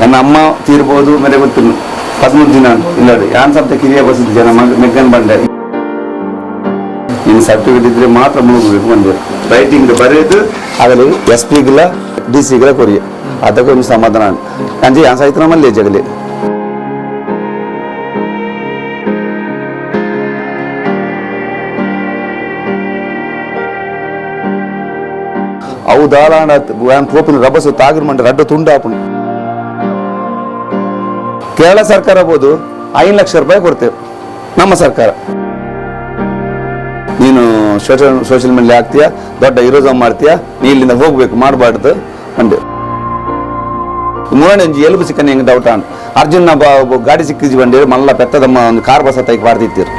ನನ್ನ ಅಮ್ಮ ತೀರ್ಬೋದು ಮೇರೆ ಗೊತ್ತಿಲ್ಲ ಹದಿಮೂರು ದಿನ ಇಲ್ಲಡಿ ಯಾನ್ ಸಪ್ತ ಕಿರಿಯ ಬಸಿದ ಜನ ಮಗ ಮೆಗ್ಗನ್ ಬಂಡೆ. ಇನ್ನು ಸರ್ಟಿಫಿಕೇಟ್ ಇದ್ರೆ ಮಾತ್ರ ಮುಳುಗಬೇಕು ಬಂದೆ. ರೈಟಿಂಗ್ ಬರೆದು ಆಗಲಿ ಎಸ್ ಪಿಗಳ ಡಿ ಸಿಗಳ ಕೊರಿಯ ಅದಕ್ಕೆ ಒಂದು ಸಮಾಧಾನ ಅಂಜಿ ಯಾನ್ ಸಾಯ್ತು ಮಲ್ಲಿ ಜಗಲಿ. ಅವು ದಾಲಾಂಡ ವ್ಯಾನ್ ಪೋಪಿನ ರಬ್ಬಸು ತಾಗಿರ್ ಮಂಡ ರಡ್ಡು ತುಂಡು ಆಪುಂಡು ಕೇರಳ ಸರ್ಕಾರ ಬೋದು ಐದು ಲಕ್ಷ ರೂಪಾಯಿ ಕೊಡ್ತೇವೆ, ನಮ್ಮ ಸರ್ಕಾರ. ನೀನು ಸೋಷಲ್ ಸೋಷಿಯಲ್ ಮೀಡಿಯಾ ಹಾಕ್ತೀಯ, ದೊಡ್ಡ ಇರೋಜನ್ ಮಾಡ್ತೀಯ, ನೀ ಇಲ್ಲಿಂದ ಹೋಗ್ಬೇಕು, ಮಾಡಬಾರ್ದು, ಅಂದೆ. ಮೂರನೇ ಒಂಜಿ ಎಲುಬು ಸಿಕ್ಕನೆ ಹೆಂಗೆ ಡೌಟ್ ಅಂಡ್ ಅರ್ಜುನ್ನ ಗಾಡಿ ಸಿಕ್ಕಿಸಿ ಬಂದಿ ಮಲ್ಲ ಪೆತ್ತದಮ್ಮ ಒಂದು ಕಾರ್ ಬಸ ತೈಕ್ ಬಾಡ್ತಿತ್ತೀರು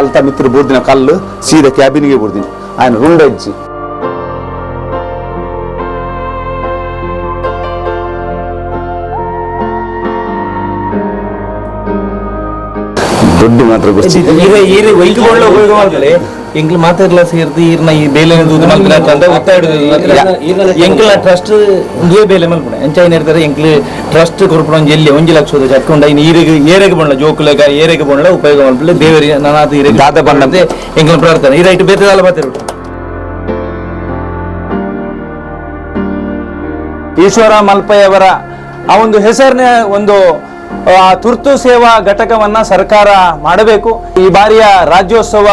ಅಲ್ತ ಮಿತ್ರ ಬೂರ್ದಿನ ಕಲ್ಲು, ಸೀದಾ ಕ್ಯಾಬಿನ್ಗೆ ಬೂರ್ದಿನಿ. ಆಯ್ನ ರುಂಡಜ್ಜಿ ದುಡ್ಡು ಮಾತ್ರ ಎಂಕ್ಲ ಮಾತಾಡ್ಲ ಸೇರ್ದು ಈರ್ನ ಈ ಬೇಲೆ ದೂದು ಮಲ್ಪನ ಅಂತ ಎಂಕ್ಲ ಟ್ರಸ್ಟ್ ಒಂದೇ ಬೇಲೆ ಮಲ್ಪಣ ಎಂಚಾಯಿನ ಇರ್ತಾರೆ ಎಂಕ್ಲ ಟ್ರಸ್ಟ್ ಕೊರ್ಪಣ ಒಂಜಿ ಎಲ್ಲಿ ಒಂಜಿ ಲಕ್ಷದ ಚಕ್ಕೊಂಡ ಇನ್ನು ಈರಿಗೆ ಏರೆಗೆ ಬಣ್ಣ ಜೋಕುಲೆಗ ಏರೆಗೆ ಬಂಡ ಉಪಯೋಗ ಮಾಡ್ಬಿಟ್ಟು ದೇವರಿಗೆ ನಾನಾದ ಈರೆಗೆ ದಾದ ಬಂದಂತೆ ಎಂಕ್ಲ ಪ್ರಾರ್ಥನೆ. ಈ ರೈಟ್ ಬೇರೆ ಸಾಲ ಮಾತಾಡ್ಬಿಟ್ಟು ಈಶ್ವರ ಮಲ್ಪಯ್ಯವರ ಆ ಒಂದು ಹೆಸರಿನ ಒಂದು ತುರ್ತು ಸೇವಾ ಘಟಕವನ್ನ ಸರ್ಕಾರ ಮಾಡಬೇಕು. ಈ ಬಾರಿಯ ರಾಜ್ಯೋತ್ಸವ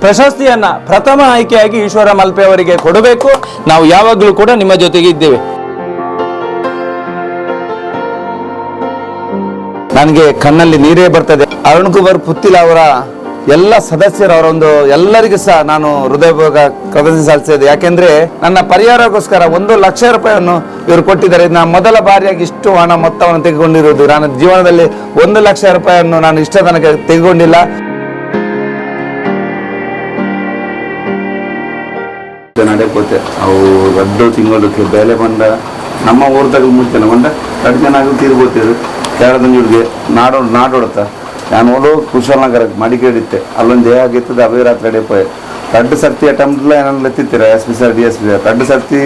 ಪ್ರಶಸ್ತಿಯನ್ನ ಪ್ರಥಮ ಆಯ್ಕೆಯಾಗಿ ಈಶ್ವರ ಮಲ್ಪೆ ಅವರಿಗೆ ಕೊಡಬೇಕು. ನಾವು ಯಾವಾಗಲೂ ಕೂಡ ನಿಮ್ಮ ಜೊತೆಗೆ ಇದ್ದೇವೆ. ನನಗೆ ಕಣ್ಣಲ್ಲಿ ನೀರೇ ಬರ್ತದೆ. ಅರುಣ್ ಕುಮಾರ್ ಪುತ್ತಿಲ ಅವರ ಎಲ್ಲ ಸದಸ್ಯರು ಅವರೊಂದು ಎಲ್ಲರಿಗೂ ಸಹ ನಾನು ಹೃದಯಪೂರ್ವಕ ಕೃತಜ್ಞತೆ ಸಲ್ಲಿಸಿದೆ ಯಾಕೆಂದ್ರೆ ನನ್ನ ಪರಿಹಾರಕ್ಕೋಸ್ಕರ ಒಂದು ಲಕ್ಷ ರೂಪಾಯಿಯನ್ನು ಇವರು ಕೊಟ್ಟಿದ್ದಾರೆ. ನಾನು ಮೊದಲ ಬಾರಿಯಾಗಿ ಇಷ್ಟು ಹಣ ಮೊತ್ತವನ್ನು ತೆಗೆದುಕೊಂಡಿರುವುದು. ನಾನು ಜೀವನದಲ್ಲಿ ಒಂದು ಲಕ್ಷ ರೂಪಾಯಿಯನ್ನು ನಾನು ಇಷ್ಟ ತನಕ ತೆಗೆದುಕೊಂಡಿಲ್ಲ. ನಡೆಪೋತೆ ಅವು ಎರಡು ತಿಂಗಳಕ್ಕೆ ಬೆಲೆ ಬಂದ, ನಮ್ಮ ಊರ್ದಾಗ ಮುಂಚೆ ಬಂದ ಕಡಿಮೆ ಜನ ಆಗಿ ತೀರ್ಬೋತೀರು ಕೇರಳದ ಹುಡುಗಿ ನಾಡೋ ನಾಡೋಡತ್ತ ನಾನು ಓಡೋ ಕುಶಾಲನಗರ ಮಡಿಕೇರಿತ್ತೆ ಅಲ್ಲೊಂದು ದೇಹ ಆಗಿರ್ತದೆ ಅವೇ ರಾತ್ರಿ ಅಡಿಯಪ್ಪ ದೊಡ್ಡ ಸರ್ತಿ ಅಟೆಂಪ್ಟ್ಲ ಏನಾದ್ರು ಎತ್ತಿತ್ತೀರ S P sir, D S P ರಡ್ಡು ಸರ್ತಿ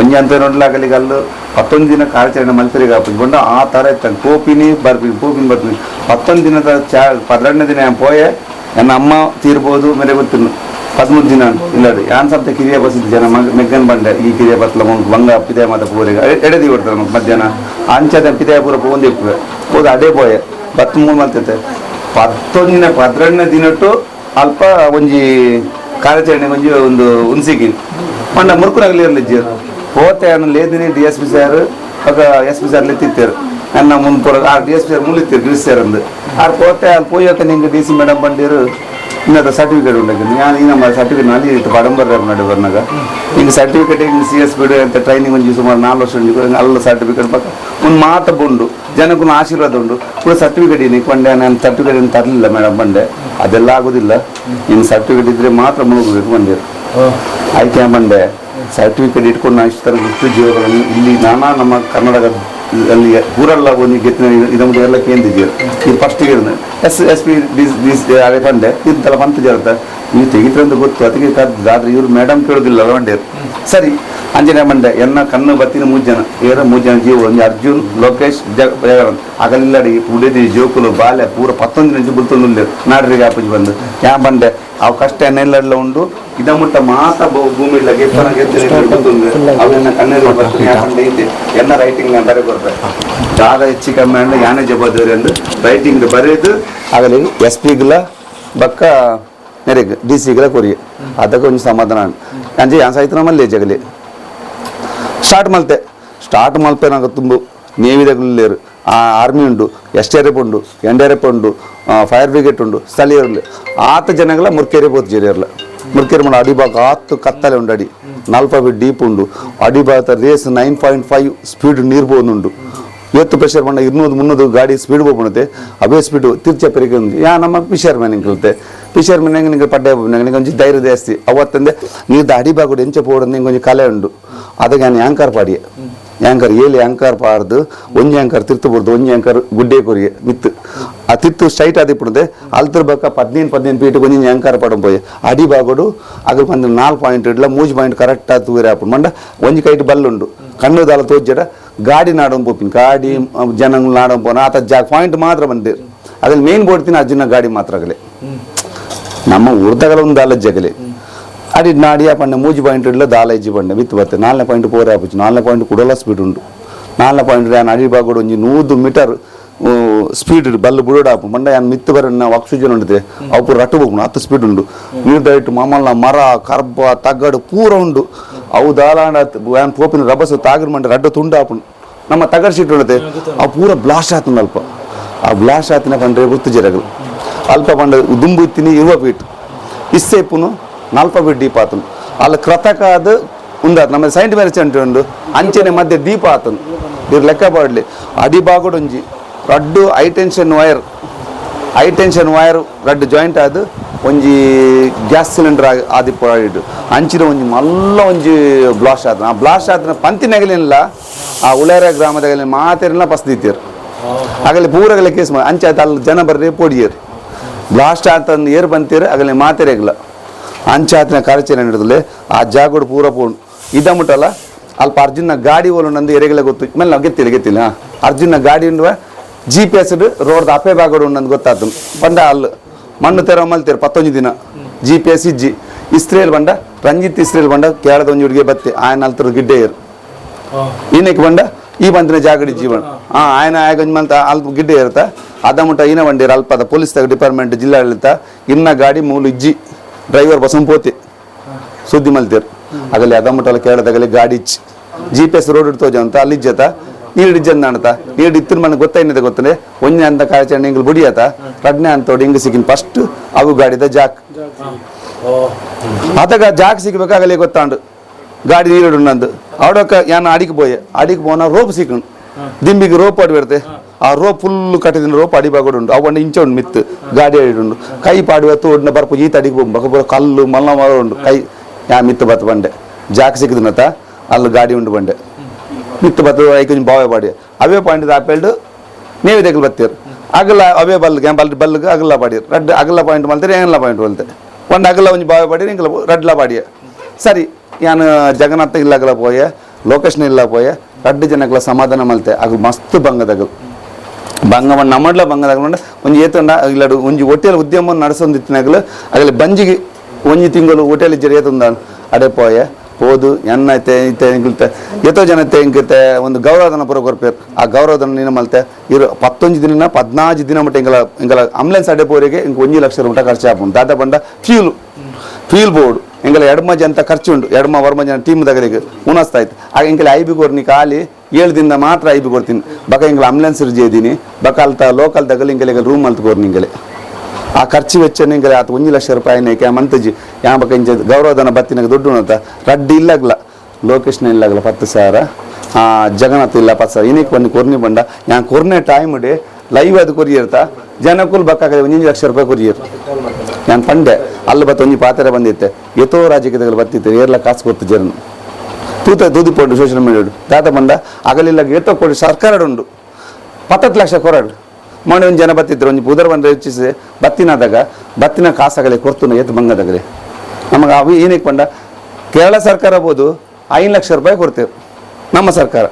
ಒಂಜಿ ಅಂತ ನೋಡ್ಲಾಗಲಿಗೆ ಅಲ್ಲು ಹತ್ತೊಂದು ದಿನ ಕಾರ್ಯಾಚರಣೆ ಮಲ್ತರಿಗೆ ಹಾಪಿಸ್ಕೊಂಡು ಆ ಥರ ಇತ್ತಾನೆ ಪೋಪಿನಿ ಬರ್ತೀನಿ ಪೋಪಿನಿ ಬರ್ತೀನಿ ಹತ್ತೊಂದು ದಿನದ ಚಾ, ಪದ್ನೆರಡನೇ ದಿನ ಪೋಯೆ? ನನ್ನ ಅಮ್ಮ ತೀರ್ಬೋದು, ಮೇಲೆ ಗೊತ್ತಿಲ್ಲ. ಹದಿಮೂರು ದಿನ ಇಲ್ಲಡಿ ಯಾನ್ ಸಪ್ತ ಕಿರಿಯ ಬಸಿದ ಜನ ಮಗ, ಮೆಗ್ಗನ್ ಬಂಡೆ. ಈ ಕಿರಿಯ ಮುಂಗ್ ಬಂಗ ಪಿದಯ ಮಾತ ಪೂರಿಗೆ ಎಡೆದಿ ಕೊಡ್ತಾರೆ ನಮ್ಗೆ ಮಧ್ಯಾಹ್ನ. ಅಂಚದ ಪಿದಯ ಪೂರ ಪೋಂದು ಇಪ್ಪುವೆ ಹೋದ ಅದೇ ಪೋಯೆ. ಬತ್ತು ಮೂರು ಮಲ್ತೈತೆ ಪತ್ತೊಂದಿನ ಪದ್ರೆಂಡನೇ ದಿನಟ್ಟು ಅಲ್ಪ ಒಂಜಿ ಕಾರ್ಯಾಚರಣೆ, ಒಂಜಿ ಒಂದು ಉನ್ಸಿಗಿ ಮಂಡ ಮುರುಕುನಾಗಲಿ ಇರಲಿಜ್ಜಿ ಹೋತೆ ಅನ್ನ ಲೇದಿನಿ ಡಿ ಎಸ್ ಪಿ ಸರ್ ಆಗ ಎಸ್ ಪಿ ಸರ್ ಲೆತ್ತಿತ್ತೇರು. ಅನ್ನ ಮುಂಪುರ ಆ D S P sir sir ಅಂದು. ಆರ್ ಹೋತೆ ಅಲ್ಲಿ ಪೋಯಕ್ಕೆ ನಿಂಗೆ ಡಿ ಸಿ ಮೇಡಮ್ ಬಂದಿರು. ಇನ್ನದ ಸರ್ಟಿಫಿಕೇಟ್ ಉಂಟು. ನಾನು ಈ ನಮ್ಮ ಸರ್ಟಿಫಿಕೇಟ್ ಇಟ್ಟು ಪಡಂಬರ ನಡು ಬರ್ನಾಗ. ಹಿಂಗೆ ಸರ್ಟಿಫಿಕೇಟ್ ಹಿಂಗೆ ಸಿ ಎಸ್ ಬಿಡು ಅಂತ ಟ್ರೈನಿಂಗ್ ಒಂದು ಸುಮಾರು ನಾಲ್ಕು ವರ್ಷ ಅಲ್ಲ ಸರ್ಟಿಫಿಕೇಟ್ ಪಕ್ಕ ಒಂದು ಮಾತು ಬಂಡು ಜನಕ್ಕೊಂದು ಆಶೀರ್ವಾದ ಉಂಟು. ಕೂಡ ಸರ್ಟಿಫಿಕೇಟ್ ಏನು ಕೊಂಡೆ ನಾನು ಸರ್ಟಿಫಿಕೇಟ್ ಏನು ತರಲಿಲ್ಲ ಮೇಡಮ್ ಪಂಡೆ ಅದೆಲ್ಲ ಆಗೋದಿಲ್ಲ. ಇನ್ನು ಸರ್ಟಿಫಿಕೇಟ್ ಇದ್ರೆ ಮಾತ್ರ ಮುಳುಗಬೇಕು ಬಂದಿರು ಆಯ್ಕೆ ಬಂಡೆ ಸರ್ಟಿಫಿಕೇಟ್ ಇಟ್ಕೊಂಡು ನಾನು ಇಷ್ಟು ಥರ ಜೀವಗಳನ್ನು ಇಲ್ಲಿ ನಾನಾ ನಮ್ಮ ಕನ್ನಡದ ಅಲ್ಲಿ ಊರೆಲ್ಲ ಒಂದು ಗೆತ್ತಿನ ಇದೊಂದು ಎಲ್ಲ ಕೇಂದ್ರಿದ್ದೀರು ಇದು ಫಸ್ಟಿಗೆ ಎಸ್ ಎಸ್ ಪಿ ಡಿಸ್ ಅದೇ ಬಂದೆ ಇದ್ದಲ್ಲ ಪಂತ ಜರತ ನೀವು ತೆಗಿತಂದು ಗೊತ್ತು, ಅದಕ್ಕೆ ಕದ್ದು ಆದರೆ ಇವ್ರು ಮೇಡಮ್ ಕೇಳೋದಿಲ್ಲ ಬಂಡೆ ಸರಿ ಅಂಜನೇ ಮಂಡೆ ಎನ್ನ ಕಣ್ಣು ಬತ್ತಿನ ಮೂಜನ ಜನ ಏರ ಮೂರು ಜನ ಜೀವ ಒಂದು ಅರ್ಜುನ್ ಲೋಕೇಶ್ ಜಗ ಜಗನ್ ಅಗಲಿಲ್ಲಡಿ ಉಳಿದಿ ಜೋಕುಲು ಬಾಲ್ಯ ಪೂರ ಪತ್ತೊಂದು ನಿಮಿಷ ಬುಲ್ತೊಂದು ನಾಡ್ರಿಗೆ ಆಪುಜಿ ಬಂದು ಯಾ ಬಂಡೆ ಅವು ಕಷ್ಟ ಎನ್ನೆಲ್ಲ ಉಂಡು ಇದ ಮುಟ್ಟ ಮಾತ ಭೂಮಿ ಇಲ್ಲ ಗೆಪ್ಪನ ಯಾಕಂದ್ರೆ ಇದೆ ಎನ್ನ ರೈಟಿಂಗ್ ಬರೆ ಬರೀ ಬರ್ಬೇಕು ಜಾಗ ಹೆಚ್ಚು ಕಮ್ಮಿ ಅಂದ್ರೆ ಯಾನೇ ರೈಟಿಂಗ್ ಬರೆದು ಆಗಲಿ ಎಸ್ ಪಿಗಳ ಬಕ್ಕ ನೆರೆಗ್ ಡಿ ಸಿಗಳ ಕೊರಿ ಅದಕ್ಕೆ ಒಂದು ಸಮಾಧಾನ ಅಂಜಿ ಯಾನ್ ಸಾಯ್ತು ನಮ್ಮಲ್ಲಿ ಜಗಲಿ ಸ್ಟಾರ್ಟ್ ಮಲ್ತೆ. ಸ್ಟಾರ್ಟ್ ಮಲ್ಪೆ ನಂಗೆ ತುಂಬು. ನೇವಿದಗಳಿರು ಆ ಆರ್ಮಿ ಉಂಡು ಎಸ್ ಆರ್ ಎಫ್ ಉಂಡು ಎನ್ ಡಿ ಆರ್ ಎಫ್ ಉಂಡು ಫೈರ್ ಬ್ರಿಗೇಡ್ ಉಂಡು ಸ್ಥಳೀಯರಲ್ಲಿ ಆತ ಜನಗಳ ಮುರ್ಕೇರಿ ಬೋದು ಜೇರಿಯರ್ಲ ಮುರ್ಕೇರಿ ಮಾಡ ಅಡಿಬಾಗ ಆತು ಕತ್ತಲೆ ಉಂಡು ಅಡಿ. ನಲ್ಪ ಫೀಟ್ ಡೀಪ್ ಉಂಡು. ಅಡಿಬಾತ race nine point five speed ನೀರು ಬೋನುಂಡು ಇವತ್ತು ಪ್ರೆಷರ್ ಬಂಡ ಇನ್ನೂರು ಮುನ್ನೂರು ಗಾಡಿ ಸ್ಪೀಡ್ ಹೋಗ್ಬಿಡುತ್ತೆ. ಅವೇ ಸ್ಪೀಡು ತಿರ್ಚೆ ಪೆರಿಗೆ ಒಂದು, ಯಾ ನಮ್ಮ ಫಿಶರ್ ಮ್ಯಾನ್ ಕಲಿತೆ ಫಿಶರ್ ಮ್ಯಾನ್ ನಿಮಗೆ ಪಡ್ಡೆ, ನಿಂಗೆ ಒಂದು ಧೈರ್ಯ ಜಾಸ್ತಿ. ಅವತ್ತಂದೆ ಅಡಿ ಬಾಗುಡು ಎಂಚ ಪೋಡು, ನಿಂಗೆ ಒಂದು ಕಲೆ ಉಂಡು. ಅದಕ್ಕೆ ನಾನು ಯಾಂಕರ್ ಪಾಡಿಯೆ. ಯಾಂಕರ್ ಏಲಿ ಯಾಂಕರ್ ಪಾಡ್ದು, ಒಂಜಿ ಯಾಂಕರ್ ತಿರ್ತು ಬಿಡ್ದು, ಒಂಜಿ ಯಾಂಕರ್ ಗುಡ್ಡೆ ಕೊರಿಗೆ ಮಿತ್ತು ಆ ತಿತ್ತು ಸ್ಟ್ರೈಟ್ ಆದಿಪ್ಪುಂದೆ ಅಲ್ತರ ಬಕ್ಕ ಪದ್ನೇನು ಪದ್ನೇನು ಪೀಟ್ ಒಂಜಿ ಯಾಂಕರ್ ಪಡಂ ಪೋಯೆ. ಅಡಿ ಬಾಗೋಡು ಅದ್ರ ಬಂದು ನಾಲ್ಕು ಪಾಯಿಂಟ್ ಇಡ್ಲ, ಮೂಜು ಪಾಯಿಂಟ್ ಕರೆಕ್ಟ್ ಆಗಿ ತೂರಿ ಹಾಪುಂಡು ಮಂಡ, ಒಂಜಿ ಕೈಟ್ ಬಲ್ಲುಂಡು ಕಣ್ಣು ದಾಲ ತೋಜ್ಜಡ ಗಾಡಿ ನಾಡೋನ್ ಪೋಪಿನ, ಗಾಡಿ ಜನ ನಾಡೋನ್ ಪೋನ, ಆತ ಜಾಗ ಪಾಯಿಂಟ್ ಮಾತ್ರ ಬಂದೆ. ಅದ್ರಲ್ಲಿ ಮೇನ್ ಬೋಡ್ತೀನಿ ಅಜ್ಜನ ಗಾಡಿ ಮಾತ್ರ ಆಗಲಿ. ನಮ್ಮ ಉರ್ದಗಲ ಒಂದು ಅಲಜ್ಜಗಲಿ ಅಡಿ ನಾಡಿಯ ಪಂಡ ಮೂಜಿ ಪಾಯಿಂಟ್ ದಾಲ ಇಜ್ಜಿ ಪಂಡ, ಬಿತ್ತು ಬರ್ತದೆ ನಾಲ್ನೇ ಪಾಯಿಂಟ್ ಪೋರೆ ಆಪುಚ್ಚು ನಾಲ್ನೇ ಪಾಯಿಂಟ್ ಕುಡಲ ಸ್ಪೀಡ್ ಉಂಟು ನಾಲ್ನೇ ಪಾಯಿಂಟ್ ಯಾನ್ ಅಡಿ ಬಾಗೋಡು ಒಂಜಿ ನೂದು ಮೀಟರ್ ಸ್ಪೀಡ್ ಬಲ್ಲು ಬುಡೋಡಾಪು ಮಂಡ ಯಾನ್ ಮಿತ್ತು ಬರನ್ನ ಆಕ್ಸಿಜನ್ ಉಂಡಿದೆ ಅವು ಪೂರ ರಟ್ಟು ಹೋಗ್ನು ಹತ್ತು ಸ್ಪೀಡ್ ಉಂಡು. ನೀರು ದಯಟ್ಟು ಮಾಮಲ್ಲ ಮರ, ಕರ್ಬ, ತಗಡು ಪೂರ ಉಂಡು. ಅವು ದಾಲಾಂಡ ವ್ಯಾನ್ ಪೋಪಿನ ರಭಸ ತಾಗಿರ್ ಮಂಡ ರಡ್ಡ ತುಂಡ ಆಪುಂಡು ನಮ್ಮ ತಗಡ್ ಶೀಟ್ ಉಂಡತೆ ಅವು ಪೂರ ಬ್ಲಾಸ್ಟ್ ಆತನ ಅಲ್ಪ. ಆ ಬ್ಲಾಸ್ಟ್ ಆತಿನ ಪಂಡ್ರೆ ಗುರ್ತು ಜರಗಲು ಅಲ್ಪ ಪಂಡ ದುಂಬು ಇತ್ತಿನಿ, ಇರುವ ಫೀಟ್ ಇಸ್ಸೇಪುನು ನಲ್ಪ ಫೀಟ್ ದೀಪ ಆತನು. ಅಲ್ಲಿ ಕೃತಕ ಅದು ಉಂದಾತ್ ನಮ್ಮ ಸೈಂಟ್ ಮ್ಯಾರೇಜ್ ಉಂಡು ಅಂಚನೆ ಮಧ್ಯೆ ದೀಪ ಆತನು. ಇವ್ರು ಲೆಕ್ಕ ಪಾಡ್ಲಿ ಅಡಿ ಬಾಗೋಡು ಒಂಜಿ ರಡ್ಡು high tension wire. High tension wire ರಡ್ಡು joint ಆದ್ ಒಂಜಿ ಗ್ಯಾಸ್ ಸಿಲಿಂಡರ್ ಆದಿ ಅಂಚಿನ ಒಂಜಿ ಮಲ್ಲ ಒಂಜಿ ಬ್ಲಾಸ್ಟ್ ಆತನ. ಆ ಬ್ಲಾಸ್ಟ್ ಆತನ ಪಂತಿನಾಗಲಿಲ್ಲ ಆ ಉಳೇರ ಗ್ರಾಮದಾಗಲಿ ಬಸ್ ಪಸ್ದಿತ್ತೀರು ಆಗಲಿ ಪೂರಗಲೆ ಕೇಸ್ ಮಾಡಿ ಅಂಚೆ ಆಯ್ತು ಅಲ್ಲಿ ಜನ ಬರ್ರಿ ಪೊಡಿಯರು. ಬ್ಲಾಸ್ಟ್ ಆತಂದು ಏರ್ ಬಂತೀರು ಆಗಲಿ ಮಾತೆರೆಗ್ಲ ಅಂಚೆ ಆತನ ಕಾರ್ಯಾಚರಣೆ ನಡೆದಲೆ ಆ ಜಾಗೋಡು ಪೂರ ಪೋಣು ಇದ ಮುಟ್ಟಲ್ಲ, ಅಲ್ಪ ಅರ್ಜುನ ಗಾಡಿ ಓಲು ನಂದು ಎರೆಗಲೆ ಗೊತ್ತು. ಮೇಲೆ ನಾವು ಗೆತ್ತಿಲ್ಲ ಗೆತ್ತಿಲ್ಲ. ಅರ್ಜುನ ಗಾಡಿ ಜಿ ಪಿ ಎಸ್ ರೋಡ್ ಅಪೆ ಬಾಗೋಡು ನಂದು ಗೊತ್ತಾತು ಬಂದ ಅಲ್ಲಿ ಮಣ್ಣು ತೆರ ಮಲ್ತಿರು ಪತ್ತೊಂಜಿ ದಿನ. ಜಿ ಪಿ ಎಸ್ ಇಜ್ಜಿ ಇಸ್ರೇಲ್ ಬಂಡ ರಂಜಿತ್ ಇಸ್ರೇಲ್ ಬಂಡ ಕೇರಳದ ಒಂಜಿ ಹುಡುಗಿ ಬತ್ತೆ ಆಯನ ಗಿಡ್ಡೆ ಗಿಡ್ಡೆಯರು. ಈನಕ್ಕೆ ಬಂಡ ಈ ಬಂದ್ರೆ ಜಾಗಡಿ ಜೀವನ ಹಾ. ಆಯನ ಆಯಗಂಜ್ ಮಲ್ತ ಅಲ್ಪ ಗಿಡ್ಡೆ ಏರ್ತ ಅದ ಮುಟ್ಟ ಈನ ಬಂಡಿರ ಅಲ್ಪದ ಪೊಲೀಸ್ ತಗ ಡಿಪಾರ್ಟ್ಮೆಂಟ್ ಜಿಲ್ಲಾ ಜಿಲ್ಲಾಡಳಿತ ಇನ್ನ ಗಾಡಿ ಮೂಲು ಇಜ್ಜಿ ಡ್ರೈವರ್ ಬಸಂಪೋತಿ ಸುದ್ದಿ ಮಲ್ತಿರು. ಆಗಲಿ ಅದ ಮುಟ್ಟಲ್ಲಿ ಕೇಳದಾಗಲಿ ಗಾಡಿ ಇಚ್ ಜಿ ಪಿ ಎಸ್ ರೋಡ್ ಇಡ್ತೋಜ ಅಂತ ಅಲ್ಲಿ ಇಜ್ಜತ. ನೀಡಿಜ್ಜ ಅಂದಾಣತ ನೀಡಿತ್ತಿನ ಮನೆ ಗೊತ್ತೈನದ ಗೊತ್ತನೆ ಒಂಜೆ ಅಂತ ಕಾರ್ಯಾಚರಣೆ ಇಂಗ್ಲು ಬುಡಿಯತ ರಡ್ನೆ ಅಂತ ಹಿಂಗ್ ಸಿಕ್ಕಿನ ಫಸ್ಟ್ ಅವು ಗಾಡಿದ ಜಾಕ್. ಆತಗ ಜಾಕ್ ಸಿಗ್ಬೇಕಾಗಲೇ ಗೊತ್ತಾಂಡು. ಗಾಡಿ ನೀರು ನಂದು. ಆಡೋಕ ಯಾನ ಅಡಿಗೆ ಪೋಯೆ. ಅಡಿಗೆ ಪೋನ ರೋಪ್ ಸಿಕ್ಕಣು ದಿಂಬಿಗೆ ರೋಪ್ ಅಡಿ ಆ ರೋಪ್ ಫುಲ್ ಕಟ್ಟಿದ ರೋಪ್ ಅಡಿ ಬಾಗೋಡು ಉಂಡು ಇಂಚ ಉಂಡು ಮಿತ್ತು. ಗಾಡಿ ಅಡಿಡು ಕೈ ಪಾಡುವೆ ತೋಡಿನ ಬರ್ಪು ಈತ ಅಡಿಗೆ ಬೋಂಬ ಕಲ್ಲು ಮಲ್ಲ ಮರ ಉಂಡು ಕೈ ಯಾ ಮಿತ್ತು ಬತ್ ಬಂಡೆ. ಜಾಕ್ ಸಿಕ್ಕಿದ್ನತ್ತ. ಅಲ್ಲಿ ಗಾಡಿ ಉಂಡು ಬಂಡೆ. ನಿತ್ಯ ಬರ್ತದೆ ಐಕೊಂಜಿ ಬಾವೆ ಬಾಡಿ. ಅವೇ ಪಾಯಿಂಟ್ ಆಪೇಲ್ಡ್ ನೇವೆ ದೆಗಲ್ ಬತ್ತೀರ್ ಅಗಲ, ಅವೇ ಬಲ್ಗೆ ಬಲ್ ಬಲ್ಗೆ ಅಗಲ ಬಾಡಿ. ರಡ್ ಅಗಲ ಪಾಯಿಂಟ್ ಮಲ್ತಾರೆ ಏನ್ಲ ಪಾಯಿಂಟ್ ಮಲ್ತೆ ಒಂದು ಅಗಲ ಒಂಜಿ ಬಾವೆ ಬಾಡಿ ಇಂಗಲ ರಡ್ಲ ಬಾಡಿ. ಸರಿ, ಯಾನು, ಜಗನ್ನಾಥ ಇಲ್ಲಗಲ ಪೋಯ ಲೋಕೇಶನ್ ಇಲ್ಲ ಪೋಯ ರಡ್ ಜನಗಳ ಸಮಾಧಾನ ಮಲ್ತೆ. ಅದು ಮಸ್ತ್ ಬಂಗದಗು ಬಂಗ ಮಾಡಿ ನಮ್ಮಡ್ಲ ಬಂಗದಾಗಲು ಒಂಜಿ ಏತಂಡ, ಇಲ್ಲಡು, ಒಂಜಿ ಹೋಟೆಲ್ ಉದ್ಯಮ ನಡೆಸೋದಿತ್ತಿನಾಗಲು, ಅಗಲ ಬಂಜಿಗೆ, ಒಂಜಿ ತಿಂಗಳು ಹೋಟೆಲ್ ಜರಿಯತುಂದ ಅಡೆ ಪೋಯ. ಹೋದು ಎನ್ನ ಐತೆ ಎತ್ತೋ ಜನ ಐತೆ ಇಂಗಿತ್ತೆ ಒಂದು ಗೌರವಧನ ಪುರ ಕೊರ್ಪೇರು ಆ ಗೌರವಧನ ನೀನು ಮಲ್ತೆ, ಇರು ಪತ್ತೊಂದು ದಿನ ಪದ್ನಾಲ್ಕು ದಿನ ಮಟ್ಟ ಇಂಗಲ ಹಿಂಗಲ್ಲ ಆಂಬುಲೆನ್ಸ್ ಅಡ್ಡೆ ಪೋರಿಗೆ ಇಂಕ ಒಂಜಿ ಲಕ್ಷ ರೂಪಾಯಿ ಖರ್ಚು ಆಪುಂಡು ದಾದ ಬಂಡ ಫ್ಯೂಲ್ ಫೀಲ್ ಬೋರ್ಡ್ ಎಂಗಲ ಎಡಮ ಜನ ಖರ್ಚು ಉಂಟು. ಎಡಮ, ವರ್ಮ ಜನ ಟೀಮ್ ದಗಲಿಗೆ ಉಣಸ್ತಾ ಇತ್ತು. ಆಗ ಇಂಕಲ ಐ ಬಿ ಕೊರ್ನಿ ಖಾಲಿ ಏಳು ದಿನ ಮಾತ್ರ ಐ ಬಿ ಕೊಡ್ತೀನಿ. ಬಕ ಆಂಬುಲೆನ್ಸ್ ಇದ್ದೀನಿ. ಬಕ ಅಲ್ತ ಲೋಕಲ್ ದಗಲಿ ಹಿಂಗೆಲ್ಲ ರೂಮ್ ಅಲ್ತ ಕೊರ್ನಿ ಇಂಗಲೆ. ಆ ಖರ್ಚು ವೆಚ್ಚ ನಿಂಗೆ ಆತ ಒಂಜಿ ಲಕ್ಷ ರೂಪಾಯಿ ನೇಕೆ ಮಂತಜಿ ಯಾಂಬಕ ಇಂಚ ಗೌರವಧನ ಬತ್ತಿನಾಗ ದುಡ್ಡು ಅಂತ ರಡ್ಡಿ ಇಲ್ಲಾಗ್ಲ. ಲೋಕೇಶ್ನ ಇಲ್ಲಾಗ್ಲ, ಪತ್ತು ಸಾವಿರ. ಆ, ಜಗನ್ನಾಥ್ ಇಲ್ಲ, ಪತ್ತು ಸಾವಿರ. ಇನ್ನಿಕ್ ಬನ್ನಿ, ಕೊರ್ನಿ ಬಂಡ. ಯಾನ್ ಕೊರ್ನೆ ಟೈಮ್ ಡೇ ಲೈವ್ ಅದು ಕೊರಿಯರ್ತ? ಜನಕುಲ್ ಬಕ್ಕಾಗ ಒಂಜಿ ಲಕ್ಷ ರೂಪಾಯಿ ಕೊರಿಯರ್. ನಾನು ಪಂಡೆ, ಅಲ್ಲಿ ಬತ್ತ ಒಂಜಿ ಪಾತ್ರೆ ಬಂದಿತ್ತೆ. ಎತೋ ರಾಜಕೀಯದಲ್ಲಿ ಬತ್ತಿತ್ತೆ. ಏರ್ಲ ಕಾಸು ಕೊತ್ತು ಜನ. ತೂತ ದೂದಿ ಪೋಡು ಸೋಷಿಯಲ್ ಮೀಡಿಯಾ ದಾತ ಬಂದ ಅಗಲಿಲ್ಲ ಎತ್ತೋ ಕೊಡಿ ಸರ್ಕಾರ ಉಂಡು. ಪತ್ತತ್ತು ಲಕ್ಷ ಕೊರಡು. ಮಾಡಿ ಒಂದು ಜನ ಬತ್ತಿದ್ರು ಒಂದು ಬುಧರ್ ಬಂದು ಹೆಚ್ಚಿಸಿ ಬತ್ತಿನಾದಾಗ, ಬತ್ತಿನ ಕಾಸಾಗಲಿ ಕೊರ್ತುನ ಎದ್ದು ಬಂಗದಾಗಲಿ ನಮಗೆ ಅವು ಏನಕ್ಕೆ ಬಂಡ ಕೇರಳ ಸರ್ಕಾರ ಬೋದು ಐದು ಲಕ್ಷ ರೂಪಾಯಿ ಕೊಡ್ತೇವೆ. ನಮ್ಮ ಸರ್ಕಾರ.